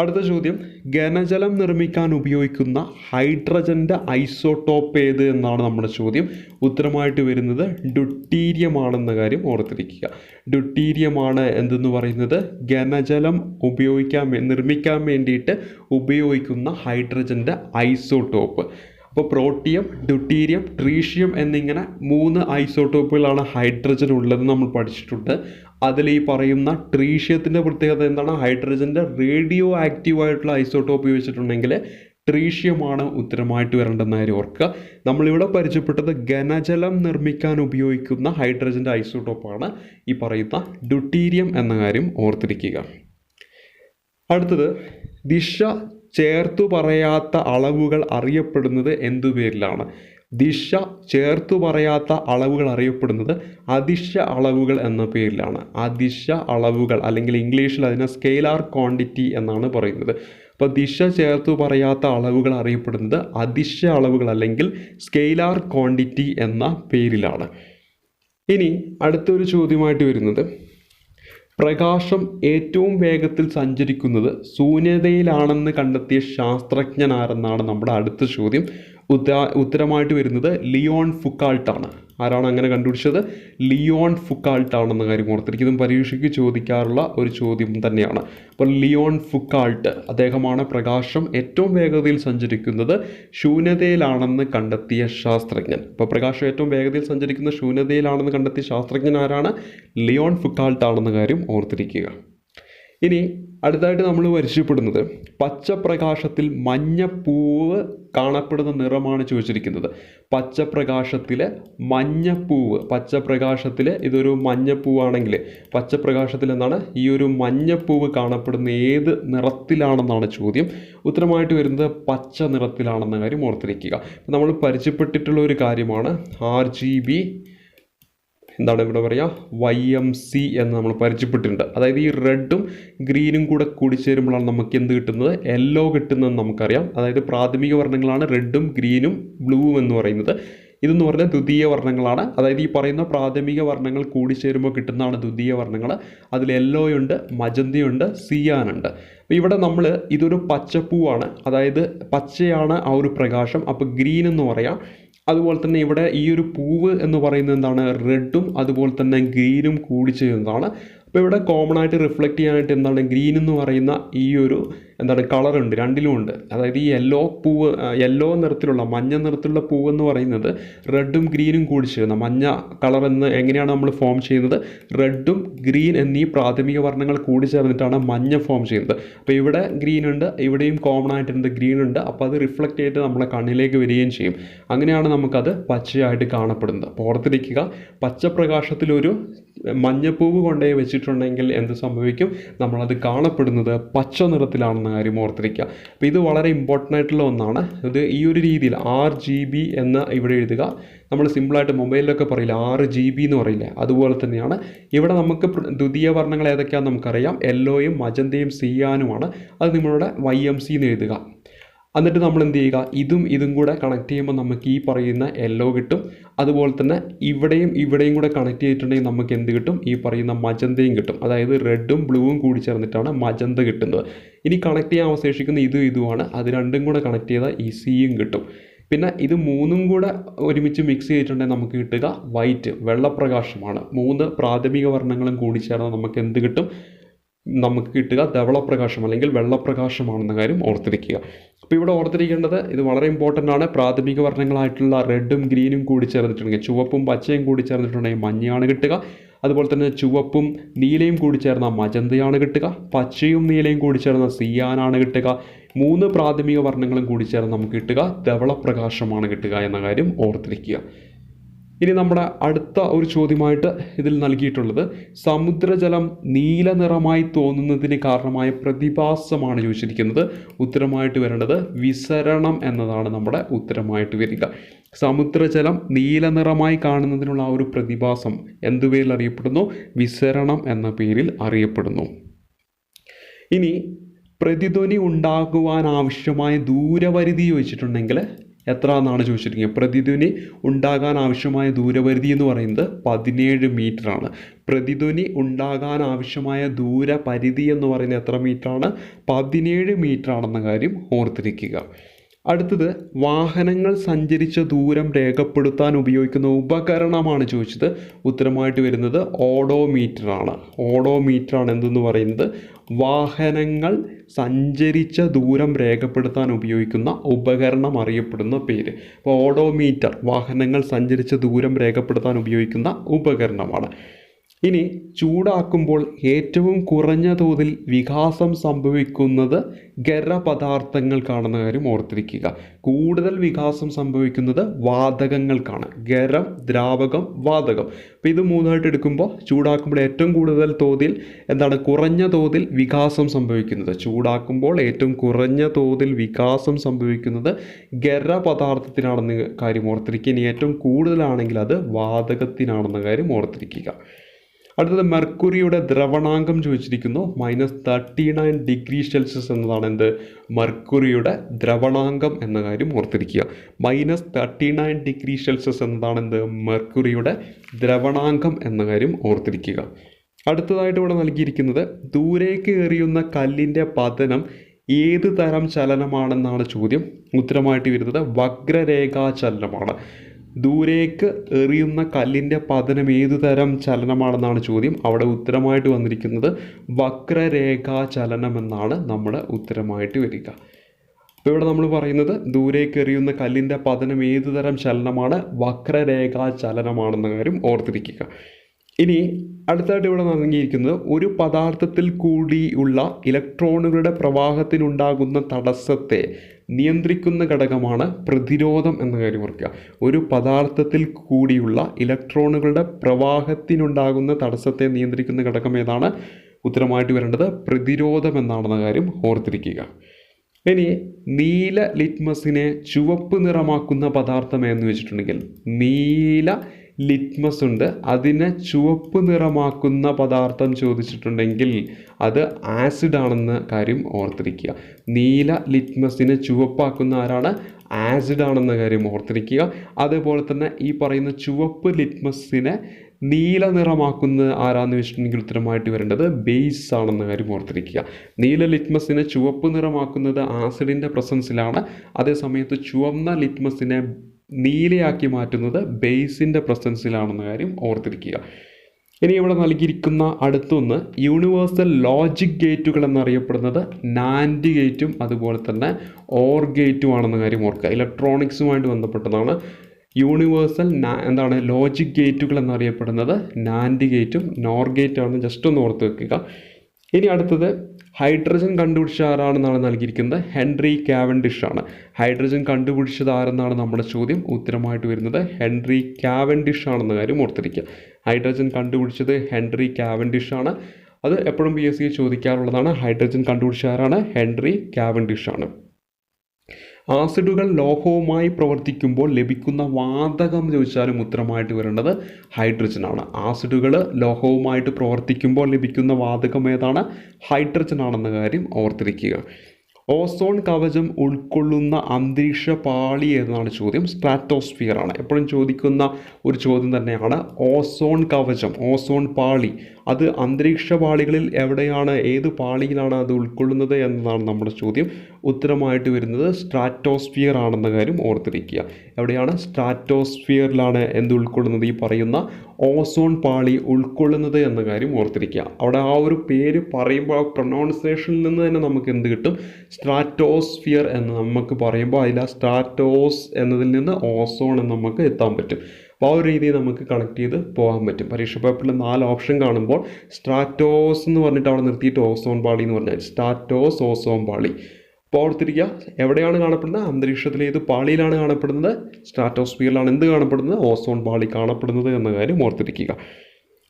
അടുത്ത ചോദ്യം. ഘനജലം നിർമ്മിക്കാൻ ഉപയോഗിക്കുന്ന ഹൈഡ്രജന്റെ ഐസോടോപ്പ് ഏത് എന്നാണ് നമ്മുടെ ചോദ്യം. ഉത്തരമായിട്ട് വരുന്നത് ഡുട്ടീരിയമാണെന്ന കാര്യം ഓർത്തിരിക്കുക. ഡുട്ടീരിയമാണ് എന്തെന്ന് പറയുന്നത്? ഘനജലം ഉപയോഗിക്കാൻ നിർമ്മിക്കാൻ വേണ്ടിയിട്ട് ഉപയോഗിക്കുന്ന ഹൈഡ്രജന്റെ ഐസോടോപ്പ്. അപ്പോൾ പ്രോട്ടിയം ഡ്യൂട്ടീരിയം ട്രീഷ്യം എന്നിങ്ങനെ മൂന്ന് ഐസോടോപ്പുകളാണ് ഹൈഡ്രജൻ ഉള്ളത് നമ്മൾ പഠിച്ചിട്ടുണ്ട്. അതിൽ ഈ പറയുന്ന ട്രീഷ്യത്തിന്റെ പ്രത്യേകത എന്താണ്? ഹൈഡ്രജന്റെ റേഡിയോ ആക്റ്റീവ് ആയിട്ടുള്ള ഐസോട്ടോപ്പ് ഉപയോഗിച്ചിട്ടുണ്ടെങ്കിൽ ട്രീഷ്യമാണ് ഉത്തരമായിട്ട് വരേണ്ടെന്ന കാര്യം ഓർക്കുക. നമ്മളിവിടെ പരിചയപ്പെട്ടത് ഘനജലം നിർമ്മിക്കാൻ ഉപയോഗിക്കുന്ന ഹൈഡ്രജന്റെ ഐസോട്ടോപ്പാണ് ഈ പറയുന്ന ഡ്യൂട്ടീരിയം എന്ന കാര്യം ഓർത്തിരിക്കുക. അടുത്തത് ദിശ ചേർത്തു പറയാത്ത അളവുകൾ അറിയപ്പെടുന്നത് എന്തു പേരിലാണ്? ദിശ ചേർത്തു പറയാത്ത അളവുകൾ അറിയപ്പെടുന്നത് അതിശ അളവുകൾ എന്ന പേരിലാണ്. അതിശ അളവുകൾ അല്ലെങ്കിൽ ഇംഗ്ലീഷിൽ അതിനെ സ്കെയിലാർ ക്വാണ്ടിറ്റി എന്നാണ് പറയുന്നത്. അപ്പോൾ ദിശ ചേർത്തു പറയാത്ത അളവുകൾ അറിയപ്പെടുന്നത് അതിശ അളവുകൾ അല്ലെങ്കിൽ സ്കെയിലാർ ക്വാണ്ടിറ്റി എന്ന പേരിലാണ്. ഇനി അടുത്തൊരു ചോദ്യമായിട്ട് വരുന്നത്. പ്രകാശം ഏറ്റവും വേഗത്തിൽ സഞ്ചരിക്കുന്നത് ശൂന്യതയിലാണെന്ന് കണ്ടെത്തിയ ശാസ്ത്രജ്ഞൻ ആരെന്നാണ് നമ്മുടെ അടുത്ത ചോദ്യം. ഉത്തര ഉത്തരമായിട്ട് വരുന്നത് ലിയോൺ ഫുക്കാൾട്ടാണ്. ആരാണ് അങ്ങനെ കണ്ടുപിടിച്ചത്? ലിയോൺ ഫുക്കാൾട്ടാണെന്ന കാര്യം ഓർത്തിരിക്കുന്നതും പരീക്ഷയ്ക്ക് ചോദിക്കാറുള്ള ഒരു ചോദ്യം തന്നെയാണ്. അപ്പോൾ ലിയോൺ ഫുക്കാൾട്ട് അദ്ദേഹമാണ് പ്രകാശം ഏറ്റവും വേഗതയിൽ സഞ്ചരിക്കുന്നത് ശൂന്യതയിലാണെന്ന് കണ്ടെത്തിയ ശാസ്ത്രജ്ഞൻ. അപ്പോൾ പ്രകാശം ഏറ്റവും വേഗതയിൽ സഞ്ചരിക്കുന്ന ശൂന്യതയിലാണെന്ന് കണ്ടെത്തിയ ശാസ്ത്രജ്ഞൻ ആരാണ്? ലിയോൺ ഫുക്കാൾട്ടാണെന്ന കാര്യം ഓർത്തിരിക്കുക. ഇനി അടുത്തായിട്ട് നമ്മൾ പരിചയപ്പെടുന്നത് പച്ചപ്രകാശത്തിൽ മഞ്ഞപ്പൂവ് കാണപ്പെടുന്ന നിറമാണ് ചോദിച്ചിരിക്കുന്നത്. പച്ചപ്രകാശത്തിലെ മഞ്ഞപ്പൂവ് പച്ചപ്രകാശത്തിൽ ഇതൊരു മഞ്ഞപ്പൂവാണെങ്കിൽ പച്ചപ്രകാശത്തിൽ എന്താണ്? ഈ ഒരു മഞ്ഞപ്പൂവ് കാണപ്പെടുന്ന ഏത് നിറത്തിലാണെന്നാണ് ചോദ്യം. ഉത്തരമായിട്ട് വരുന്നത് പച്ച നിറത്തിലാണെന്ന കാര്യം ഓർത്തിരിക്കുക. നമ്മൾ പരിചയപ്പെട്ടിട്ടുള്ള ഒരു കാര്യമാണ് ആർ ജി ബി എന്താണ് ഇവിടെ പറയുക വൈ എം സി എന്ന് നമ്മൾ പരിചയപ്പെട്ടിട്ടുണ്ട്. അതായത് ഈ റെഡും ഗ്രീനും കൂടെ കൂടിച്ചേരുമ്പോഴാണ് നമുക്ക് എന്ത് കിട്ടുന്നത്? യെല്ലോ കിട്ടുന്നതെന്ന് നമുക്കറിയാം. അതായത് പ്രാഥമിക വർണങ്ങളാണ് റെഡും ഗ്രീനും ബ്ലൂവും എന്ന് പറയുന്നത്. ഇതെന്ന് പറഞ്ഞാൽ ദ്വിതീയ വർണങ്ങളാണ്. അതായത് ഈ പറയുന്ന പ്രാഥമിക വർണങ്ങൾ കൂടിച്ചേരുമ്പോൾ കിട്ടുന്നതാണ് ദ്വിതീയ വർണങ്ങൾ. അതിൽ യെല്ലോയുണ്ട് മജന്തയുണ്ട് സിയാനുണ്ട്. അപ്പോൾ ഇവിടെ നമ്മൾ ഇതൊരു പച്ചപ്പൂവാണ്. അതായത് പച്ചയാണ് ആ ഒരു പ്രകാശം. അപ്പോൾ ഗ്രീൻ എന്ന് പറയാം. അതുപോലെ തന്നെ ഇവിടെ ഈ ഒരു പൂവ് എന്ന് പറയുന്നത് എന്താണ്? റെഡും അതുപോലെ തന്നെ ഗ്രീനും കൂടി ചേർന്നതാണ് അപ്പോൾ ഇവിടെ കോമൺ ആയിട്ട് റിഫ്ലക്റ്റ് ചെയ്യാനായിട്ട് എന്താണ്? ഗ്രീൻ എന്ന് പറയുന്ന ഈ ഒരു എന്താണ് കളറുണ്ട് ഉണ്ട് രണ്ടിലും ഉണ്ട് അതായത് ഈ യെല്ലോ പൂവ് യെല്ലോ നിറത്തിലുള്ള മഞ്ഞ നിറത്തിലുള്ള പൂവ് എന്ന് പറയുന്നത് റെഡും ഗ്രീനും കൂടി ചേരുന്ന മഞ്ഞ കളർ എന്ന് എങ്ങനെയാണ് നമ്മൾ ഫോം ചെയ്യുന്നത്? റെഡും ഗ്രീൻ എന്നീ പ്രാഥമിക വർണങ്ങൾ കൂടി ചേർന്നിട്ടാണ് മഞ്ഞ ഫോം ചെയ്യുന്നത്. അപ്പോൾ ഇവിടെ ഗ്രീൻ ഉണ്ട് ഇവിടെയും കോമൺ ആയിട്ടുണ്ട് ഗ്രീൻ ഉണ്ട് അപ്പോൾ അത് റിഫ്ലക്റ്റ് ചെയ്തിട്ട് നമ്മളെ കണ്ണിലേക്ക് വരികയും ചെയ്യും. അങ്ങനെയാണ് നമുക്കത് പച്ചയായിട്ട് കാണപ്പെടുന്നത്. അപ്പോൾ ഓർത്തിരിക്കുക പച്ചപ്രകാശത്തിലൊരു മഞ്ഞപ്പൂവ് കൊണ്ടേ വെച്ചിട്ടുണ്ടെങ്കിൽ എന്ത് സംഭവിക്കും? നമ്മളത് കാണപ്പെടുന്നത് പച്ച നിറത്തിലാണെന്ന കാര്യം ഓർത്തിരിക്കുക അപ്പോൾ ഇത് വളരെ ഇമ്പോർട്ടന്റ് ആയിട്ടുള്ള ഒന്നാണ്. ഇത് ഈ ഒരു രീതിയിൽ ആറ് ജി ബി എന്ന് ഇവിടെ എഴുതുക. നമ്മൾ സിമ്പിളായിട്ട് മൊബൈലിലൊക്കെ പറയില്ല ആറ് ജി ബി എന്ന് പറയില്ല അതുപോലെ തന്നെയാണ്. ഇവിടെ നമുക്ക് ദ്വിതീയ വർണങ്ങൾ ഏതൊക്കെയാണെന്ന് നമുക്കറിയാം. യെല്ലോയും മജന്തയും സിയാനുമാണ് അത് നിങ്ങളുടെ വൈ എം സി എന്ന് എഴുതുക. എന്നിട്ട് നമ്മൾ എന്ത് ചെയ്യുക ഇതും ഇതും കൂടെ കണക്ട് ചെയ്യുമ്പോൾ നമുക്ക് ഈ പറയുന്ന യെല്ലോ കിട്ടും. അതുപോലെ തന്നെ ഇവിടെയും ഇവിടെയും കൂടെ കണക്ട് ചെയ്തിട്ടുണ്ടെങ്കിൽ നമുക്ക് എന്ത് കിട്ടും? ഈ പറയുന്ന മജന്തയും കിട്ടും. അതായത് റെഡും ബ്ലൂവും കൂടി ചേർന്നിട്ടാണ് മജന്ത കിട്ടുന്നത്. ഇനി കണക്ട് ചെയ്യാൻ അവശേഷിക്കുന്ന ഇതും ഇതുമാണ് അത് രണ്ടും കൂടെ കണക്ട് ചെയ്താൽ ഈ സിയും കിട്ടും. പിന്നെ ഇത് മൂന്നും കൂടെ ഒരുമിച്ച് മിക്സ് ചെയ്തിട്ടുണ്ടെങ്കിൽ നമുക്ക് കിട്ടുക വൈറ്റ് വെള്ളപ്രകാശമാണ്. മൂന്ന് പ്രാഥമിക വർണങ്ങളും കൂടി ചേർന്നാൽ നമുക്ക് എന്ത് കിട്ടും? നമുക്ക് കിട്ടുക ധവളപ്രകാശം അല്ലെങ്കിൽ വെള്ളപ്രകാശമാണെന്ന കാര്യം ഓർത്തിരിക്കുക. അപ്പോൾ ഇവിടെ ഓർത്തിരിക്കേണ്ടത് ഇത് വളരെ ഇമ്പോർട്ടന്റ് ആണ്. പ്രാഥമിക വർണങ്ങളായിട്ടുള്ള റെഡും ഗ്രീനും കൂടി ചേർന്നിട്ടുണ്ടെങ്കിൽ ചുവപ്പും പച്ചയും കൂടി ചേർന്നിട്ടുണ്ടെങ്കിൽ മഞ്ഞയാണ് കിട്ടുക. അതുപോലെ തന്നെ ചുവപ്പും നീലയും കൂടി ചേർന്ന മജന്തയാണ് കിട്ടുക. പച്ചയും നീലയും കൂടി ചേർന്ന സിയാനാണ് കിട്ടുക. മൂന്ന് പ്രാഥമിക വർണങ്ങളും കൂടി ചേർന്ന് നമുക്ക് കിട്ടുക. ധവളപ്രകാശമാണ് കിട്ടുക എന്ന കാര്യം ഓർത്തിരിക്കുക. ഇനി നമ്മുടെ അടുത്ത ഒരു ചോദ്യമായിട്ട് ഇതിൽ നൽകിയിട്ടുള്ളത്. സമുദ്രജലം നീല നിറമായി തോന്നുന്നതിന് കാരണമായ പ്രതിഭാസമാണ് ചോദിച്ചിരിക്കുന്നത്. ഉത്തരമായിട്ട് വരേണ്ടത് വിസരണം എന്നതാണ് നമ്മുടെ ഉത്തരമായിട്ട് വരിക. സമുദ്രജലം നീല നിറമായി കാണുന്നതിനുള്ള ആ ഒരു പ്രതിഭാസം എന്തു പേരിൽ അറിയപ്പെടുന്നു? വിസരണം എന്ന പേരിൽ അറിയപ്പെടുന്നു. ഇനി പ്രതിധ്വനി ഉണ്ടാകുവാൻ ആവശ്യമായ ദൂരപരിധി ചോദിച്ചിട്ടുണ്ടെങ്കിൽ എത്ര എന്നാണ് ചോദിച്ചിരിക്കുന്നത് പ്രതിധ്വനി ഉണ്ടാകാൻ ആവശ്യമായ ദൂരപരിധി എന്ന് പറയുന്നത് പതിനേഴ് ആണ്. പ്രതിധ്വനി ഉണ്ടാകാൻ ആവശ്യമായ ദൂരപരിധി എന്ന് പറയുന്നത് എത്ര മീറ്ററാണ് പതിനേഴ് ആണെന്ന കാര്യം ഓർത്തിരിക്കുക. അടുത്തത് വാഹനങ്ങൾ സഞ്ചരിച്ച ദൂരം രേഖപ്പെടുത്താൻ ഉപയോഗിക്കുന്ന ഉപകരണമാണ് ചോദിച്ചത്. ഉത്തരമായിട്ട് വരുന്നത് ഓഡോമീറ്റർ ആണ് എന്തെന്ന് പറയുന്നത്? വാഹനങ്ങൾ സഞ്ചരിച്ച ദൂരം രേഖപ്പെടുത്താൻ ഉപയോഗിക്കുന്ന ഉപകരണം അറിയപ്പെടുന്ന പേര്. ഓഡോമീറ്റർ വാഹനങ്ങൾ സഞ്ചരിച്ച ദൂരം രേഖപ്പെടുത്താൻ ഉപയോഗിക്കുന്ന ഉപകരണമാണ്. ഇനി ചൂടാക്കുമ്പോൾ ഏറ്റവും കുറഞ്ഞ തോതിൽ വികാസം സംഭവിക്കുന്നത് ഖരപദാർത്ഥങ്ങൾക്കാണെന്ന കാര്യം ഓർത്തിരിക്കുക. കൂടുതൽ വികാസം സംഭവിക്കുന്നത് വാതകങ്ങൾക്കാണ്. ഖരം ദ്രാവകം വാതകം. അപ്പോൾ ഇത് മൂന്നായിട്ട് എടുക്കുമ്പോൾ ചൂടാക്കുമ്പോൾ ഏറ്റവും കൂടുതൽ തോതിൽ എന്താണ്? കുറഞ്ഞ തോതിൽ വികാസം സംഭവിക്കുന്നത്. ചൂടാക്കുമ്പോൾ ഏറ്റവും കുറഞ്ഞ തോതിൽ വികാസം സംഭവിക്കുന്നത് ഗരപദാർത്ഥത്തിനാണെന്ന് കാര്യം ഓർത്തിരിക്കുക. ഇനി ഏറ്റവും കൂടുതലാണെങ്കിൽ അത് വാതകത്തിനാണെന്ന കാര്യം ഓർത്തിരിക്കുക. അടുത്തത് മെർക്കുറിയുടെ ദ്രവണാങ്കം ചോദിച്ചിരിക്കുന്നു. Minus thirty nine degree Celsius എന്നതാണ് എന്ത്? മെർക്കുറിയുടെ ദ്രവണാങ്കം എന്ന കാര്യം ഓർത്തിരിക്കുക. Minus thirty nine degree Celsius എന്നതാണ് എന്ത്? മെർക്കുറിയുടെ ദ്രവണാങ്കം എന്ന കാര്യം ഓർത്തിരിക്കുക. അടുത്തതായിട്ട് ഇവിടെ നൽകിയിരിക്കുന്നത് ദൂരേക്ക് എറിയുന്ന കല്ലിന്റെ പതനം ഏത് തരം ചലനമാണെന്നാണ് ചോദ്യം. ഉത്തരമായിട്ട് വരുന്നത് വക്രരേഖാ ചലനമാണ്. ദൂരേക്ക് എറിയുന്ന കല്ലിന്റെ പതനം ഏതു തരം ചലനമാണെന്നാണ് ചോദ്യം. അവിടെ ഉത്തരമായിട്ട് വന്നിരിക്കുന്നത് വക്രരേഖാ ചലനം എന്നാണ് ഉത്തരമായിട്ട് വരിക. അപ്പോൾ ഇവിടെ നമ്മൾ പറയുന്നത് ദൂരേക്ക് എറിയുന്ന കല്ലിന്റെ പതനം ഏതു തരം ചലനമാണ്? വക്രരേഖാ ചലനമാണെന്ന കാര്യം ഓർത്തിരിക്കുക. ഇനി അടുത്തായിട്ട് ഇവിടെ നൽകിയിരിക്കുന്നത് ഒരു പദാർത്ഥത്തിൽ കൂടിയുള്ള ഇലക്ട്രോണുകളുടെ പ്രവാഹത്തിനുണ്ടാകുന്ന തടസ്സത്തെ നിയന്ത്രിക്കുന്ന ഘടകമാണ് പ്രതിരോധം എന്ന കാര്യം ഓർക്കുക. ഒരു പദാർത്ഥത്തിൽ കൂടിയുള്ള ഇലക്ട്രോണുകളുടെ പ്രവാഹത്തിനുണ്ടാകുന്ന തടസ്സത്തെ നിയന്ത്രിക്കുന്ന ഘടകം ഏതാണ്? ഉത്തരമായിട്ട് വരേണ്ടത് പ്രതിരോധം എന്നാണെന്ന കാര്യം ഓർത്തിരിക്കുക. ഇനി നീല ലിറ്റ്മസിനെ ചുവപ്പ് നിറമാക്കുന്ന പദാർത്ഥം എന്ന് വെച്ചിട്ടുണ്ടെങ്കിൽ നീല ലിറ്റ്മസ് ഉണ്ട് അതിനെ ചുവപ്പ് നിറമാക്കുന്ന പദാർത്ഥം ചോദിച്ചിട്ടുണ്ടെങ്കിൽ അത് ആസിഡ് ആണെന്ന കാര്യം ഓർത്തിരിക്കുക. നീല ലിറ്റ്മസിനെ ചുവപ്പാക്കുന്ന ആരാണ്? ആസിഡ് ആണെന്ന കാര്യം ഓർത്തിരിക്കുക. അതേപോലെ തന്നെ ഈ പറയുന്ന ചുവപ്പ് ലിറ്റ്മസിനെ നീല നിറമാക്കുന്ന ആരാന്ന് വെച്ചിട്ടുണ്ടെങ്കിൽ ഉത്തരമായിട്ട് വരേണ്ടത് ബേസ് ആണെന്ന കാര്യം ഓർത്തിരിക്കുക. നീല ലിറ്റ്മസിനെ ചുവപ്പ് നിറമാക്കുന്നത് ആസിഡിന്റെ പ്രസൻസിലാണ്. അതേസമയത്ത് ചുവന്ന ലിറ്റ്മസിനെ നീലയാക്കി മാറ്റുന്നത് ബേസിന്റെ പ്രസൻസിലാണെന്ന കാര്യം ഓർത്തിരിക്കുക. ഇനി ഇവിടെ നൽകിയിരിക്കുന്ന അടുത്തൊന്ന് യൂണിവേഴ്സൽ ലോജിക് ഗേറ്റുകൾ എന്നറിയപ്പെടുന്നത് നാൻഡ് ഗേറ്റും അതുപോലെ തന്നെ ഓർ ഗേറ്റും ആണെന്ന കാര്യം ഓർക്കുക. ഇലക്ട്രോണിക്സുമായിട്ട് ബന്ധപ്പെട്ടതാണ് യൂണിവേഴ്സൽ എന്താണ് ലോജിക് ഗേറ്റുകൾ എന്നറിയപ്പെടുന്നത് നാൻഡ് ഗേറ്റും നോർ ഗേറ്റും ആണ് ജസ്റ്റ് ഒന്ന് ഓർത്ത് വെക്കുക. ഇനി അടുത്തത് ഹൈഡ്രജൻ കണ്ടുപിടിച്ച ആരാണെന്നാണ് നൽകിയിരിക്കുന്നത് ഹെൻറി കാവൻഡിഷ് ആണ് ഹൈഡ്രജൻ കണ്ടുപിടിച്ചത് ആരെന്നാണ് നമ്മുടെ ചോദ്യം. ഉത്തരമായിട്ട് വരുന്നത് ഹെൻറി കാവൻഡിഷ് ആണെന്ന കാര്യം ഓർത്തിരിക്കുക. ഹൈഡ്രജൻ കണ്ടുപിടിച്ചത് ഹെൻറി കാവൻഡിഷ് ആണ് അത് എപ്പോഴും പി എസ് സി ചോദിക്കാറുള്ളതാണ്. ഹൈഡ്രജൻ കണ്ടുപിടിച്ച ആരാണ് ഹെൻറി കാവൻഡിഷ് ആണ് ആസിഡുകൾ ലോഹവുമായി പ്രവർത്തിക്കുമ്പോൾ ലഭിക്കുന്ന വാതകം എന്ന് ചോദിച്ചാലും ഉത്തരമായിട്ട് വരേണ്ടത് ഹൈഡ്രജൻ ആണ്. ആസിഡുകൾ ലോഹവുമായിട്ട് പ്രവർത്തിക്കുമ്പോൾ ലഭിക്കുന്ന വാതകം ഏതാണ്? ഹൈഡ്രജൻ ആണെന്ന കാര്യം ഓർത്തിരിക്കുക. ഓസോൺ കവചം ഉൾക്കൊള്ളുന്ന അന്തരീക്ഷ പാളി ഏതാണ് ചോദ്യം? സ്ട്രാറ്റോസ്ഫിയർ ആണ്. എപ്പോഴും ചോദിക്കുന്ന ഒരു ചോദ്യം തന്നെയാണ് ഓസോൺ കവചം ഓസോൺ പാളി. അത് അന്തരീക്ഷ പാളികളിൽ എവിടെയാണ് ഏത് പാളിയിലാണ് അത് ഉൾക്കൊള്ളുന്നത് എന്നതാണ് നമ്മുടെ ചോദ്യം. ഉത്തരമായിട്ട് വരുന്നത് സ്ട്രാറ്റോസ്ഫിയർ ആണെന്ന കാര്യം ഓർത്തിരിക്കുക. എവിടെയാണ് സ്ട്രാറ്റോസ്ഫിയറിലാണ് എന്ത് ഉൾക്കൊള്ളുന്നത്? ഈ പറയുന്ന ഓസോൺ പാളി ഉൾക്കൊള്ളുന്നത് എന്ന കാര്യം ഓർത്തിരിക്കുക. അവിടെ ആ ഒരു പേര് പറയുമ്പോൾ ആ പ്രൊനൗൺസിയേഷനിൽ നിന്ന് തന്നെ നമുക്ക് എന്ത് കിട്ടും? സ്ട്രാറ്റോസ്ഫിയർ എന്ന് നമുക്ക് പറയുമ്പോൾ അതിൽ ആ സ്ട്രാറ്റോസ് എന്നതിൽ നിന്ന് ഓസോൺ എന്ന് നമുക്ക് എത്താൻ പറ്റും. അപ്പോൾ ആ ഒരു രീതിയിൽ നമുക്ക് കണക്ട് ചെയ്ത് പോകാൻ പറ്റും. പരീക്ഷ പേപ്പറിൽ നാല് ഓപ്ഷൻ കാണുമ്പോൾ സ്ട്രാറ്റോസ് എന്ന് പറഞ്ഞിട്ട് അവിടെ നിർത്തിയിട്ട് ഓസോൺ പാളി എന്ന് പറഞ്ഞാൽ സ്ട്രാറ്റോസ് ഓസോൺ പാളി. അപ്പോൾ ഓർത്തിരിക്കുക എവിടെയാണ് കാണപ്പെടുന്നത്? അന്തരീക്ഷത്തിൽ ഏത് പാളിയിലാണ് കാണപ്പെടുന്നത്? സ്ട്രാറ്റോസ്ഫിയറിലാണ് എന്ത് കാണപ്പെടുന്നത്? ഓസോൺ പാളി കാണപ്പെടുന്നത് എന്ന കാര്യം ഓർത്തിരിക്കുക.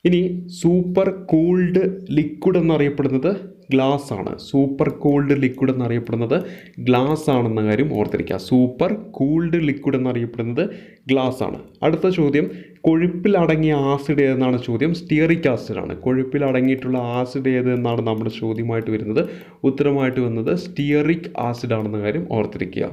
ഇനി സൂപ്പർ കൂൾഡ് ലിക്വിഡ് എന്നറിയപ്പെടുന്നത് ഗ്ലാസ് ആണ് സൂപ്പർ കൂൾഡ് ലിക്വിഡ് എന്നറിയപ്പെടുന്നത് ഗ്ലാസ് ആണെന്ന കാര്യം ഓർത്തിരിക്കുക. സൂപ്പർ കൂൾഡ് ലിക്വിഡ് എന്നറിയപ്പെടുന്നത് ഗ്ലാസ് ആണ് അടുത്ത ചോദ്യം കൊഴുപ്പിൽ അടങ്ങിയ ആസിഡ് ഏതെന്നാണ് ചോദ്യം? സ്റ്റിയറിക് ആസിഡ് ആണ് കൊഴുപ്പിൽ അടങ്ങിയിട്ടുള്ള ആസിഡ് ഏത് എന്നാണ് നമ്മുടെ ചോദ്യമായിട്ട് വരുന്നത്. ഉത്തരമായിട്ട് വന്നത് സ്റ്റിയറിക് ആസിഡ് ആണെന്ന കാര്യം ഓർത്തിരിക്കുക.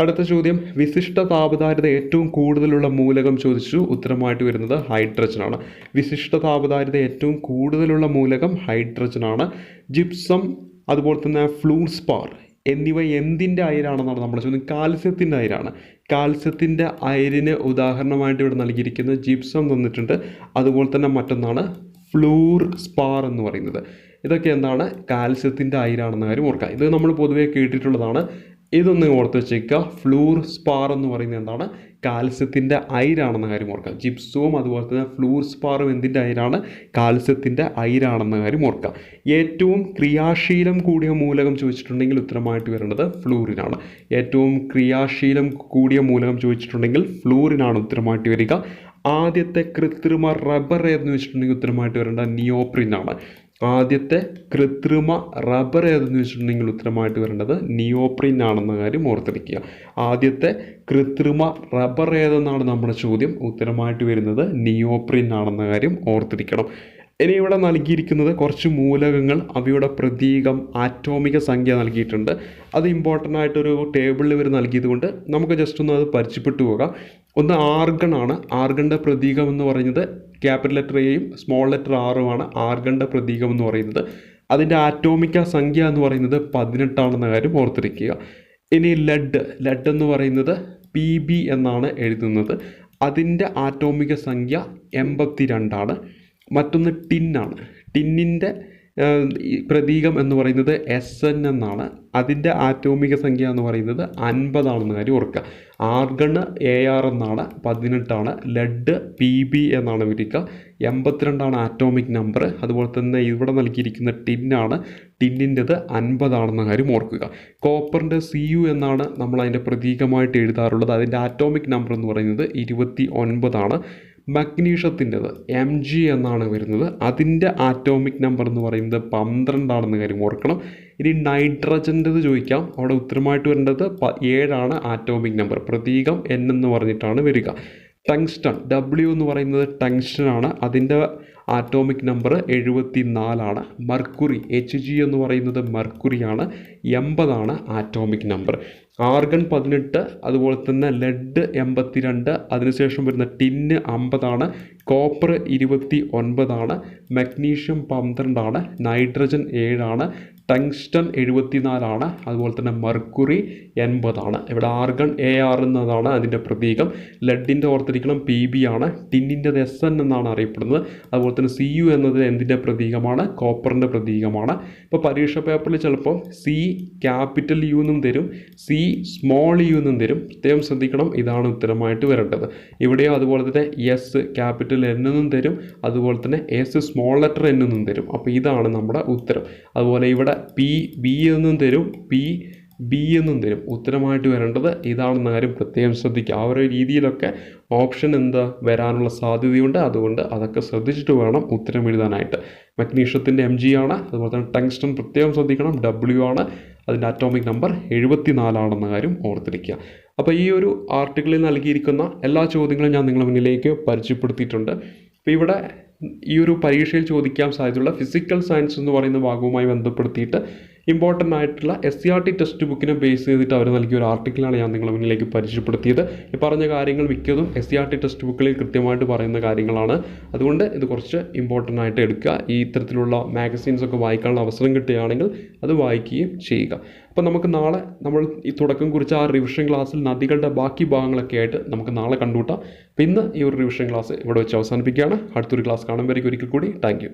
അടുത്ത ചോദ്യം വിശിഷ്ട താപധാരിത ഏറ്റവും കൂടുതലുള്ള മൂലകം ചോദിച്ചു. ഉത്തരമായിട്ട് വരുന്നത് ഹൈഡ്രജനാണ് വിശിഷ്ട താപധാരിത ഏറ്റവും കൂടുതലുള്ള മൂലകം ഹൈഡ്രജനാണ് ജിപ്സം അതുപോലെ തന്നെ ഫ്ലൂർസ്പാർ എന്നിവ എന്തിന്റെ അയിരാണെന്നാണ് നമ്മുടെ ചോദ്യം. കാൽസ്യത്തിന്റെ അയിരാണ്. കാൽസ്യത്തിന്റെ അയിരിന് ഉദാഹരണമായിട്ട് ഇവിടെ നൽകിയിരിക്കുന്ന ജിപ്സം തന്നിട്ടുണ്ട്. അതുപോലെ തന്നെ മറ്റൊന്നാണ് ഫ്ലൂർ സ്പാർ എന്ന് പറയുന്നത്. ഇതൊക്കെ എന്താണ്? കാൽസ്യത്തിന്റെ അയിരാണെന്ന കാര്യം ഓർക്കുക. ഇത് നമ്മൾ പൊതുവേ കേട്ടിട്ടുള്ളതാണ്. ഇതൊന്ന് ഓർത്ത് വെച്ചേക്കുക ഫ്ലൂർ സ്പാർ എന്ന് പറയുന്നത് എന്താണ്? കാൽസ്യത്തിന്റെ അയിരാണെന്ന കാര്യം ഓർക്കുക ജിപ്സവും അതുപോലെ തന്നെ ഫ്ലൂർ സ്പാറും എന്തിന്റെ അയിരാണ്? കാൽസ്യത്തിന്റെ അയിരാണെന്ന കാര്യം ഓർക്കുക ഏറ്റവും ക്രിയാശീലം കൂടിയ മൂലകം ചോദിച്ചിട്ടുണ്ടെങ്കിൽ ഉത്തരമായിട്ട് വരേണ്ടത് ഫ്ലൂറിനാണ്. ഏറ്റവും ക്രിയാശീലം കൂടിയ മൂലകം ചോദിച്ചിട്ടുണ്ടെങ്കിൽ ഫ്ലൂറിനാണ് ഉത്തരമായിട്ട് വരിക. ആദ്യത്തെ കൃത്രിമ റബ്ബർ എന്ന് വെച്ചിട്ടുണ്ടെങ്കിൽ ഉത്തരമായിട്ട് വരേണ്ടത് നിയോപ്രിൻ ആണ്. ആദ്യത്തെ കൃത്രിമ റബ്ബർ ഏതെന്ന് വെച്ചിട്ടുണ്ടെങ്കിൽ ഉത്തരമായിട്ട് വരേണ്ടത് നിയോപ്രീൻ ആണെന്ന കാര്യം ഓർത്തിരിക്കുക. ആദ്യത്തെ കൃത്രിമ റബ്ബർ ഏതെന്നാണ് നമ്മുടെ ചോദ്യം? ഉത്തരമായിട്ട് വരുന്നത് നിയോപ്രീൻ ആണെന്ന കാര്യം ഓർത്തിരിക്കണം. ഇനി ഇവിടെ നൽകിയിരിക്കുന്നത് കുറച്ച് മൂലകങ്ങൾ അവയുടെ പ്രതീകം ആറ്റോമിക സംഖ്യ നൽകിയിട്ടുണ്ട്. അത് ഇമ്പോർട്ടന്റ് ആയിട്ടൊരു ടേബിളിൽ ഇവർ നൽകിയതുകൊണ്ട് നമുക്ക് ജസ്റ്റ് ഒന്ന് അത് പരിചയപ്പെട്ടു പോകാം. ഒന്ന് ആർഗൺ ആണ്. ആർഗണിന്റെ പ്രതീകം എന്ന് പറയുന്നത് ക്യാപിറ്റൽ ലെറ്റർ എയും സ്മോൾ ലെറ്റർ ആറുമാണ് ആർഗണ്ട പ്രതീകം എന്ന് പറയുന്നത്. അതിന്റെ ആറ്റോമിക സംഖ്യ എന്ന് പറയുന്നത് പതിനെട്ടാണെന്ന കാര്യം ഓർത്തിരിക്കുക. ഇനി ലെഡ് ലെഡ് എന്ന് പറയുന്നത് പി ബി എന്നാണ് എഴുതുന്നത്. അതിന്റെ ആറ്റോമിക സംഖ്യ എൺപത്തി രണ്ടാണ് മറ്റൊന്ന് ടിന്നാണ് ടിന്നിന്റെ പ്രതീകം എന്ന് പറയുന്നത് എസ് എൻ എന്നാണ്. അതിന്റെ ആറ്റോമിക സംഖ്യ എന്ന് പറയുന്നത് അൻപതാണെന്ന് കാര്യം ഓർക്കുക. ആർഗണ് എ ആർ എന്നാണ് പതിനെട്ടാണ്. ലെഡ് പി ബി എന്നാണ് വിളിക്കുക എൺപത്തിരണ്ടാണ് ആറ്റോമിക് നമ്പർ. അതുപോലെ തന്നെ ഇവിടെ നൽകിയിരിക്കുന്ന ടിന്നാണ്. ടിന്നിന്റെത് അൻപതാണെന്ന കാര്യം ഓർക്കുക. കോപ്പറിന്റെ സി യു എന്നാണ് നമ്മൾ അതിന്റെ പ്രതീകമായിട്ട് എഴുതാറുള്ളത്. അതിന്റെ ആറ്റോമിക് നമ്പർ എന്ന് പറയുന്നത് ഇരുപത്തി ഒൻപതാണ്. മഗ്നീഷ്യത്തിന്റെത് എം ജി എന്നാണ് വരുന്നത്. അതിന്റെ ആറ്റോമിക് നമ്പർ എന്ന് പറയുന്നത് പന്ത്രണ്ടാണെന്ന് കാര്യം ഓർക്കണം. ഇനി നൈട്രജന്റെത് ചോദിക്കാം. അവിടെ ഉത്തരമായിട്ട് വരേണ്ടത് ഏഴാണ് ആറ്റോമിക് നമ്പർ പ്രതീകം എൻ എന്ന് പറഞ്ഞിട്ടാണ് വരിക. ടങ്സ്റ്റൺ ഡബ്ല്യു എന്ന് പറയുന്നത് ടങ്സ്റ്റൺ ആണ്. അതിന്റെ ആറ്റോമിക് നമ്പർ എഴുപത്തി നാലാണ് മർക്കുറി എച്ച് ജി എന്ന് പറയുന്നത് മർക്കുറിയാണ്. എൺപതാണ് ആറ്റോമിക് നമ്പർ ആർഗൺ പതിനെട്ട് അതുപോലെ തന്നെ ലെഡ് എൺപത്തിരണ്ട് അതിനുശേഷം വരുന്ന ടിന്ന് അമ്പതാണ് കോപ്പർ ഇരുപത്തി ഒൻപതാണ് മഗ്നീഷ്യം പന്ത്രണ്ടാണ് നൈട്രജൻ ഏഴാണ് ടങ്സ്റ്റൺ എഴുപത്തിനാലാണ് അതുപോലെ തന്നെ മർക്കുറി എൺപതാണ്. ഇവിടെ ആർഗൺ എ ആർ എന്നതാണ് അതിന്റെ പ്രതീകം. ലെഡിന്റെ ഓർത്തിരിക്കണം പി ബി ആണ്. ടിന്നിന്റെ എസ് എൻ എന്നാണ് അറിയപ്പെടുന്നത്. അതുപോലെ തന്നെ സി യു എന്നത് എന്തിന്റെ പ്രതീകമാണ്? കോപ്പറിന്റെ പ്രതീകമാണ്. ഇപ്പോൾ പരീക്ഷ പേപ്പറിൽ ചിലപ്പോൾ സി ക്യാപിറ്റൽ യു എന്നും തരും സി സ്മോൾ യു എന്നും തരും. പ്രത്യേകം ശ്രദ്ധിക്കണം ഇതാണ് ഉത്തരമായിട്ട് വരേണ്ടത്. ഇവിടെയോ അതുപോലെ തന്നെ എസ് ക്യാപിറ്റൽ എൻ എന്നും തരും അതുപോലെ തന്നെ എസ് സ്മോൾ ലെറ്റർ എൻ എന്നും തരും. അപ്പോൾ ഇതാണ് നമ്മുടെ ഉത്തരം. അതുപോലെ ഇവിടെ പി ബി എന്നും തരും പി ബി എന്നും തരും. ഉത്തരമായിട്ട് വരേണ്ടത് ഇതാണെന്ന കാര്യം പ്രത്യേകം ശ്രദ്ധിക്കുക. ആ ഒരു രീതിയിലൊക്കെ ഓപ്ഷൻ എന്താ? വരാനുള്ള സാധ്യതയുണ്ട്. അതുകൊണ്ട് അതൊക്കെ ശ്രദ്ധിച്ചിട്ട് വേണം ഉത്തരം എഴുതാനായിട്ട്. മഗ്നീഷ്യത്തിന്റെ എം ജി ആണ്. അതുപോലെ തന്നെ ടങ്സ്റ്റൺ പ്രത്യേകം ശ്രദ്ധിക്കണം. ഡബ്ല്യു ആണ്. അതിന്റെ അറ്റോമിക് നമ്പർ എഴുപത്തി നാലാണെന്ന കാര്യം ഓർത്തിരിക്കുക. അപ്പോൾ ഈ ഒരു ആർട്ടിക്കിളിൽ നൽകിയിരിക്കുന്ന എല്ലാ ചോദ്യങ്ങളും ഞാൻ നിങ്ങളുടെ മുന്നിലേക്ക് പരിചയപ്പെടുത്തിയിട്ടുണ്ട്. അപ്പോൾ ഇവിടെ ഈ ഒരു പരീക്ഷയിൽ ചോദിക്കാൻ സാധ്യതയുള്ള ഫിസിക്കൽ സയൻസ് എന്ന് പറയുന്ന ഭാഗവുമായി ബന്ധപ്പെടുത്തിയിട്ട് ഇമ്പോർട്ടന്റ് ആയിട്ടുള്ള S C R T text ബുക്കിനെ base ചെയ്തിട്ട് അവർ നൽകിയ ഒരു ആർട്ടിക്കിളാണ് ഞാൻ നിങ്ങളുടെ മുന്നിലേക്ക് പരിചയപ്പെടുത്തിയത്. ഈ പറഞ്ഞ കാര്യങ്ങൾ മിക്കതും S C R T text ബുക്കിൽ കൃത്യമായിട്ട് പറയുന്ന കാര്യങ്ങളാണ്. അതുകൊണ്ട് ഇത് കുറച്ച് ഇമ്പോർട്ടന്റ് ആയിട്ട് എടുക്കുക. ഈ ഇത്തരത്തിലുള്ള മാഗസീൻസ് ഒക്കെ വായിക്കാനുള്ള അവസരം കിട്ടുകയാണെങ്കിൽ അത് വായിക്കുകയും ചെയ്യുക. അപ്പോൾ നമുക്ക് നാളെ നമ്മൾ ഈ തുടക്കം കുറിച്ച് ആ റിവിഷൻ ക്ലാസ്സിൽ നദികളുടെ ബാക്കി ഭാഗങ്ങളൊക്കെ ആയിട്ട് നമുക്ക് നാളെ കണ്ടുകൂട്ടാം പിന്നെ ഇന്ന് ഈ ഒരു റിവിഷൻ ക്ലാസ് ഇവിടെ വെച്ച് അവസാനിപ്പിക്കുകയാണ്. അടുത്തൊരു ക്ലാസ് കാണുമ്പോഴേക്കും ഒരിക്കൽ കൂടി. താങ്ക്